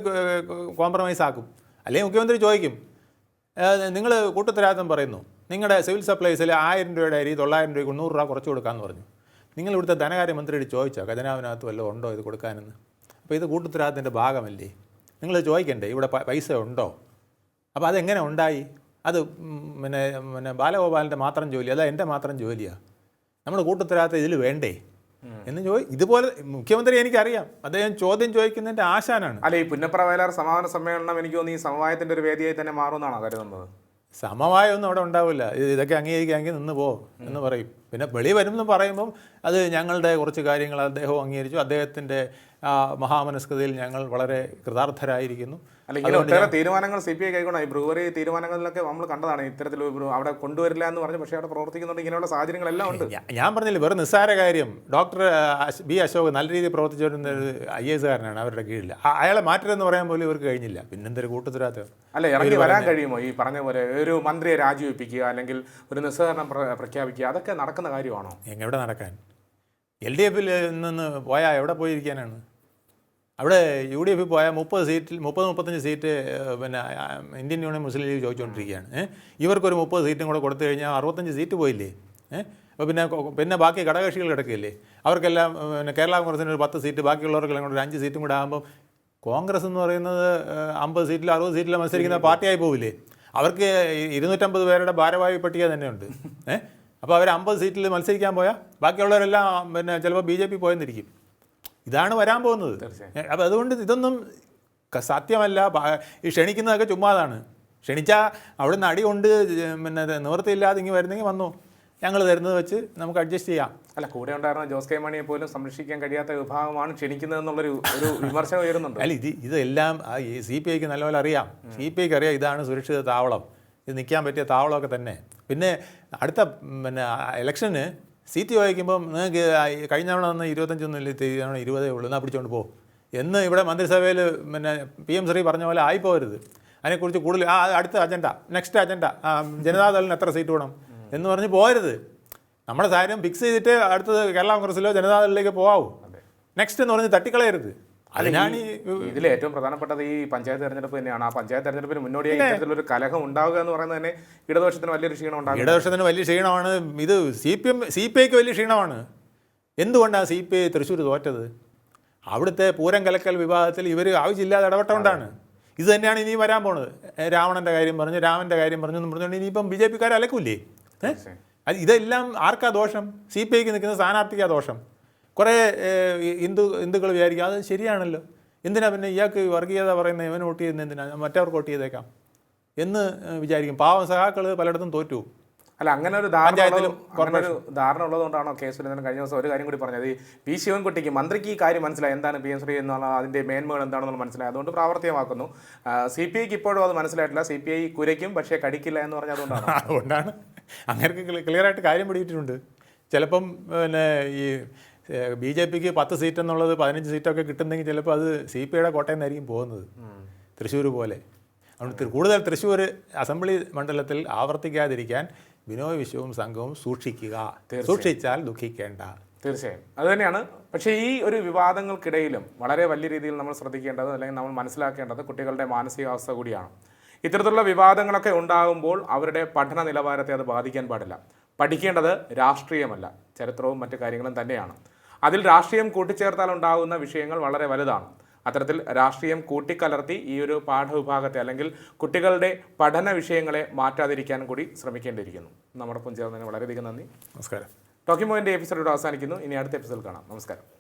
S1: കോംപ്രമൈസ് ആക്കും. അല്ലെങ്കിൽ മുഖ്യമന്ത്രി ചോദിക്കും നിങ്ങൾ കൂട്ടത്തരാത്തം പറയുന്നു. നിങ്ങളുടെ സിവിൽ സപ്ലൈസിൽ ആയിരം രൂപയുടെ അരി തൊള്ളായിരം രൂപയ്ക്ക് നൂറ് രൂപ കുറച്ച് കൊടുക്കാമെന്ന് പറഞ്ഞു. നിങ്ങൾ ഇവിടുത്തെ ധനകാര്യമന്ത്രിയോട് ചോദിച്ചോ? ഖജനാവിനകത്ത് വല്ലതും ഉണ്ടോ ഇത് കൊടുക്കാനെന്ന്? അപ്പോൾ ഇത് കൂട്ടുത്തരാത്തിന്റെ ഭാഗമല്ലേ? നിങ്ങൾ ചോദിക്കണ്ടേ ഇവിടെ പൈസ ഉണ്ടോ? അപ്പോൾ അതെങ്ങനെ ഉണ്ടായി? അത് പിന്നെ പിന്നെ ബാലഗോപാലിന്റെ മാത്രം ജോലി അല്ല എന്റെ മാത്രം ജോലിയാണ് നമ്മൾ കൂട്ടത്തരാത്ത ഇതിൽ വേണ്ടേ? എന്ന് ചോദി ഇതുപോലെ മുഖ്യമന്ത്രി എനിക്കറിയാം. അദ്ദേഹം ചോദ്യം ചോദിക്കുന്നതിന്റെ ആശാനാണ്.
S2: അല്ല ഈ പുന്നപ്ര വയലാർ സമാപന സമ്മേളനം എനിക്ക് തോന്നുന്നു ഈ സമവായത്തിന്റെ ഒരു വേദിയായി തന്നെ മാറുമെന്നാണോ കരുതുന്നത്?
S1: സമവായമൊന്നും അവിടെ ഉണ്ടാവില്ല. ഇത് ഇതൊക്കെ അംഗീകരിക്കാമെങ്കിൽ നിന്ന് പോ എന്ന് പറയും. പിന്നെ വെളി വരുമെന്ന് പറയുമ്പം അത് ഞങ്ങളുടെ കുറച്ച് കാര്യങ്ങൾ അദ്ദേഹവും അംഗീകരിച്ചു. അദ്ദേഹത്തിന്റെ മഹാമനസ്കതയിൽ ഞങ്ങൾ വളരെ കൃതാർത്ഥരായിരിക്കുന്നു.
S2: അല്ലെങ്കിൽ ഒട്ടേറെ തീരുമാനങ്ങൾ സി പി ഐ കൈക്കൊണ്ടായി ബ്രൂവറി തീരുമാനങ്ങളിലൊക്കെ നമ്മൾ കണ്ടതാണ്. ഇത്തരത്തിൽ അവിടെ കൊണ്ടുവരില്ല എന്ന് പറഞ്ഞു പക്ഷേ അവിടെ പ്രവർത്തിക്കുന്നുണ്ട്. ഇങ്ങനെയുള്ള സാഹചര്യങ്ങളെല്ലാം ഉണ്ട്.
S1: ഞാൻ പറഞ്ഞില്ല വെറും നിസ്സാര കാര്യം. ഡോക്ടർ ബി അശോക് നല്ല രീതിയിൽ പ്രവർത്തിച്ചുകൊണ്ടിരുന്ന ഒരു ഐ എസ് കാരനാണ് അവരുടെ കീഴിൽ. അയാളെ മാറ്റരുതെന്ന് പറയാൻ പോലും ഇവർക്ക് കഴിഞ്ഞില്ല. പിന്നെന്തൊരു കൂട്ടത്തിലാത്ത
S2: അല്ല ഇറങ്ങി വരാൻ കഴിയുമോ? ഈ പറഞ്ഞ പോലെ ഒരു മന്ത്രിയെ രാജിവെപ്പിക്കുക അല്ലെങ്കിൽ ഒരു നിസ്സഹകരണം പ്രഖ്യാപിക്കുക അതൊക്കെ നടക്കുന്ന കാര്യമാണോ?
S1: എവിടെ നടക്കാൻ? എൽ ഡി എഫിൽ നിന്ന് പോയാൽ എവിടെ പോയിരിക്കാനാണ്? അവിടെ യു ഡി എഫിൽ പോയാൽ മുപ്പത് സീറ്റിൽ മുപ്പത് മുപ്പത്തഞ്ച് സീറ്റ് പിന്നെ ഇന്ത്യൻ യൂണിയൻ മുസ്ലിം ലീഗ് ചോദിച്ചുകൊണ്ടിരിക്കുകയാണ്. ഇവർക്കൊരു മുപ്പത് സീറ്റും കൂടെ കൊടുത്തു കഴിഞ്ഞാൽ അറുപത്തഞ്ച് സീറ്റ് പോയില്ലേ? അപ്പോൾ പിന്നെ പിന്നെ ബാക്കി ഘടകകക്ഷികൾ കിടക്കില്ലേ? അവർക്കെല്ലാം പിന്നെ കേരള കോൺഗ്രസിന് ഒരു പത്ത് സീറ്റ് ബാക്കിയുള്ളവർക്കെല്ലാം കൂടെ ഒരു അഞ്ച് സീറ്റും കൂടെ ആകുമ്പോൾ കോൺഗ്രസ് എന്ന് പറയുന്നത് അമ്പത് സീറ്റിൽ അറുപത് സീറ്റിൽ മത്സരിക്കുന്ന പാർട്ടിയായി പോവില്ലേ? അവർക്ക് ഇരുന്നൂറ്റമ്പത് പേരുടെ ഭാരവാഹി പട്ടിക തന്നെയുണ്ട് ഏഹ് അപ്പോൾ അവർ അമ്പത് സീറ്റിൽ മത്സരിക്കാൻ പോയാൽ ബാക്കിയുള്ളവരെല്ലാം പിന്നെ ചിലപ്പോൾ ബി ജെ പി പോയെന്നിരിക്കും. ഇതാണ് വരാൻ പോകുന്നത്. അപ്പം അതുകൊണ്ട് ഇതൊന്നും സത്യമല്ല. ഈ ക്ഷണിക്കുന്നതൊക്കെ ചുമ്മാതാണ്. ക്ഷണിച്ചാൽ അവിടുന്ന് അടി കൊണ്ട് പിന്നെ നിവൃത്തിയില്ലാതെ ഇങ്ങനെ വരുന്നെങ്കിൽ വന്നു. ഞങ്ങൾ തരുന്നത് വെച്ച് നമുക്ക് അഡ്ജസ്റ്റ് ചെയ്യാം.
S2: അല്ല കൂടെ ഉണ്ടായിരുന്ന ജോസ് കെ മണിയെ പോലും സംരക്ഷിക്കാൻ കഴിയാത്ത വിഭാഗമാണ് ക്ഷണിക്കുന്നത് എന്നുള്ളൊരു ഒരു വിമർശനം ഉയരുന്നുണ്ട്.
S1: അല്ല ഇത് ഇതെല്ലാം സി പി ഐക്ക് നല്ലപോലെ അറിയാം. സി പി ഐക്ക് അറിയാം ഇതാണ് സുരക്ഷിത താവളം. ഇത് നിൽക്കാൻ പറ്റിയ താവളമൊക്കെ തന്നെ. പിന്നെ അടുത്ത പിന്നെ ഇലക്ഷന് സീറ്റ് വായിക്കുമ്പം നിങ്ങൾക്ക് കഴിഞ്ഞ തവണ വന്ന് ഇരുപത്തഞ്ചൊന്നും ഇല്ല തവണ ഇരുപതേ ഉള്ളൂ. എന്നാൽ പിടിച്ചോണ്ട് പോ. എന്ന് ഇവിടെ മന്ത്രിസഭയിൽ പിന്നെ പി എം ശ്രീ പറഞ്ഞ പോലെ ആയിപ്പോരുത്. അതിനെക്കുറിച്ച് കൂടുതൽ ആ അടുത്ത അജണ്ട നെക്സ്റ്റ് അജണ്ട ജനതാദളിന് എത്ര സീറ്റ് വേണം എന്ന് പറഞ്ഞ് പോരുത്. നമ്മുടെ കാര്യം ഫിക്സ് ചെയ്തിട്ട് അടുത്തത് കേരള കോൺഗ്രസ്സിലോ ജനതാദളിലേക്ക് പോകാവൂ നെക്സ്റ്റ് എന്ന് പറഞ്ഞ് തട്ടിക്കളയരുത്. അതിനാണ് ഈ
S2: ഇതിൽ ഏറ്റവും പ്രധാനപ്പെട്ടത് ഈ പഞ്ചായത്ത് തെരഞ്ഞെടുപ്പ് തന്നെയാണ്. ആ പഞ്ചായത്ത് തെരഞ്ഞെടുപ്പിന് മുന്നോടിയായി ഒരു കലഹം ഉണ്ടാവുക എന്ന് പറയുന്നത് തന്നെ ഇടതുപക്ഷത്തിന് വലിയൊരു ക്ഷീണം ഉണ്ടാകും
S1: ഇടതുപക്ഷത്തിന് വലിയ ക്ഷീണമാണ്. ഇത് C P M C P ഐക്ക് വലിയ ക്ഷീണമാണ്. എന്തുകൊണ്ടാണ് സി പി ഐ തൃശ്ശൂർ തോറ്റത്? അവിടുത്തെ പൂരം കലക്കൽ വിവാദത്തിൽ ഇവർ ആവശ്യമില്ലാതെ ഇടപെട്ടുകൊണ്ടാണ് ഇത് തന്നെയാണ് ഇനി വരാൻ പോണത്. രാവണന്റെ രാവണന്റെ കാര്യം പറഞ്ഞു രാമന്റെ കാര്യം പറഞ്ഞു എന്ന് പറഞ്ഞുകൊണ്ട് ഇനിയിപ്പം ബി ജെ പിക്കാരെ അലക്കൂലേ? അത് ഇതെല്ലാം ആർക്കാ ദോഷം? സി പി ഐക്ക് നിൽക്കുന്ന സ്ഥാനാർത്ഥിക്കാ ദോഷം. കുറേ ഹിന്ദു ഹിന്ദുക്കൾ വിചാരിക്കും അത് ശരിയാണല്ലോ. എന്തിനാ പിന്നെ ഇയാൾക്ക് വർഗീയത പറയുന്ന ഇവൻ വോട്ട് ചെയ്യുന്ന എന്തിനാ? മറ്റവർക്ക് വോട്ട് ചെയ്തേക്കാം. എന്ന് വിചാരിക്കും. പാവം സഹാക്കൾ പലയിടത്തും തോറ്റു
S2: അല്ല അങ്ങനെ ഒരു ധാരണ
S1: പഞ്ചായത്തിലും
S2: ഒരു ധാരണ ഉള്ളതുകൊണ്ടാണോ കെ സുരേന്ദ്രൻ കഴിഞ്ഞ ദിവസം ഒരു കാര്യം കൂടി പറഞ്ഞത്. ഈ വി ശിവൻകുട്ടിക്ക് മന്ത്രിക്ക് ഈ കാര്യം മനസ്സിലായി. എന്താണ് പി എം ശ്രീ എന്നുള്ള അതിന്റെ മേന്മകൾ എന്താണെന്നുള്ള മനസ്സിലായി. അതുകൊണ്ട് പ്രാവർത്തികമാക്കുന്നു. സി പി ഐക്ക് ഇപ്പോഴും അത് മനസ്സിലായിട്ടില്ല. സി പി ഐ കുരയ്ക്കും പക്ഷേ കടിക്കില്ല എന്ന് പറഞ്ഞ അതുകൊണ്ടാണ്.
S1: അതുകൊണ്ടാണ്. അങ്ങനെ ക്ലിയർ ആയിട്ട് കാര്യം പിടിയിട്ടുണ്ട് ചിലപ്പം പിന്നെ ഈ ബി ജെ പിക്ക് പത്ത് സീറ്റ് എന്നുള്ളത് പതിനഞ്ച് സീറ്റൊക്കെ കിട്ടുന്നെങ്കിൽ ചിലപ്പോൾ അത് സി പി ഐയുടെ കോട്ടയം നിന്നായിരിക്കും പോകുന്നത്. തൃശ്ശൂർ പോലെ. അതുകൊണ്ട് കൂടുതൽ തൃശ്ശൂർ അസംബ്ലി മണ്ഡലത്തിൽ ആവർത്തിക്കാതിരിക്കാൻ ബിനോയ് വിശ്വവും സംഘവും സൂക്ഷിക്കുക. സൂക്ഷിച്ചാൽ ദുഃഖിക്കേണ്ട.
S2: തീർച്ചയായും. അത് തന്നെയാണ്. പക്ഷേ ഈ ഒരു വിവാദങ്ങൾക്കിടയിലും വളരെ വലിയ രീതിയിൽ നമ്മൾ ശ്രദ്ധിക്കേണ്ടത് അല്ലെങ്കിൽ നമ്മൾ മനസ്സിലാക്കേണ്ടത് കുട്ടികളുടെ മാനസികാവസ്ഥ കൂടിയാണ്. ഇത്തരത്തിലുള്ള വിവാദങ്ങളൊക്കെ ഉണ്ടാകുമ്പോൾ അവരുടെ പഠന നിലവാരത്തെ അത് ബാധിക്കാൻ പാടില്ല. പഠിക്കേണ്ടത് രാഷ്ട്രീയമല്ല ചരിത്രവും മറ്റു കാര്യങ്ങളും തന്നെയാണ്. അതിൽ രാഷ്ട്രീയം കൂട്ടിച്ചേർത്താൽ ഉണ്ടാകുന്ന വിഷയങ്ങൾ വളരെ വലുതാണ്. അത്തരത്തിൽ രാഷ്ട്രീയം കൂട്ടിക്കലർത്തി ഈ ഒരു പാഠവിഭാഗത്തെ അല്ലെങ്കിൽ കുട്ടികളുടെ പഠന വിഷയങ്ങളെ മാറ്റാതിരിക്കാൻ കൂടി ശ്രമിക്കേണ്ടിയിരിക്കുന്നു. നമ്മുടെ ചേർന്നതിന് വളരെയധികം നന്ദി.
S1: നമസ്കാരം.
S2: ടോക്കിംഗ് എപ്പിസോഡ് അവസാനിക്കുന്നു. ഇനി അടുത്ത എപ്പിസോഡ് കാണാം. നമസ്കാരം.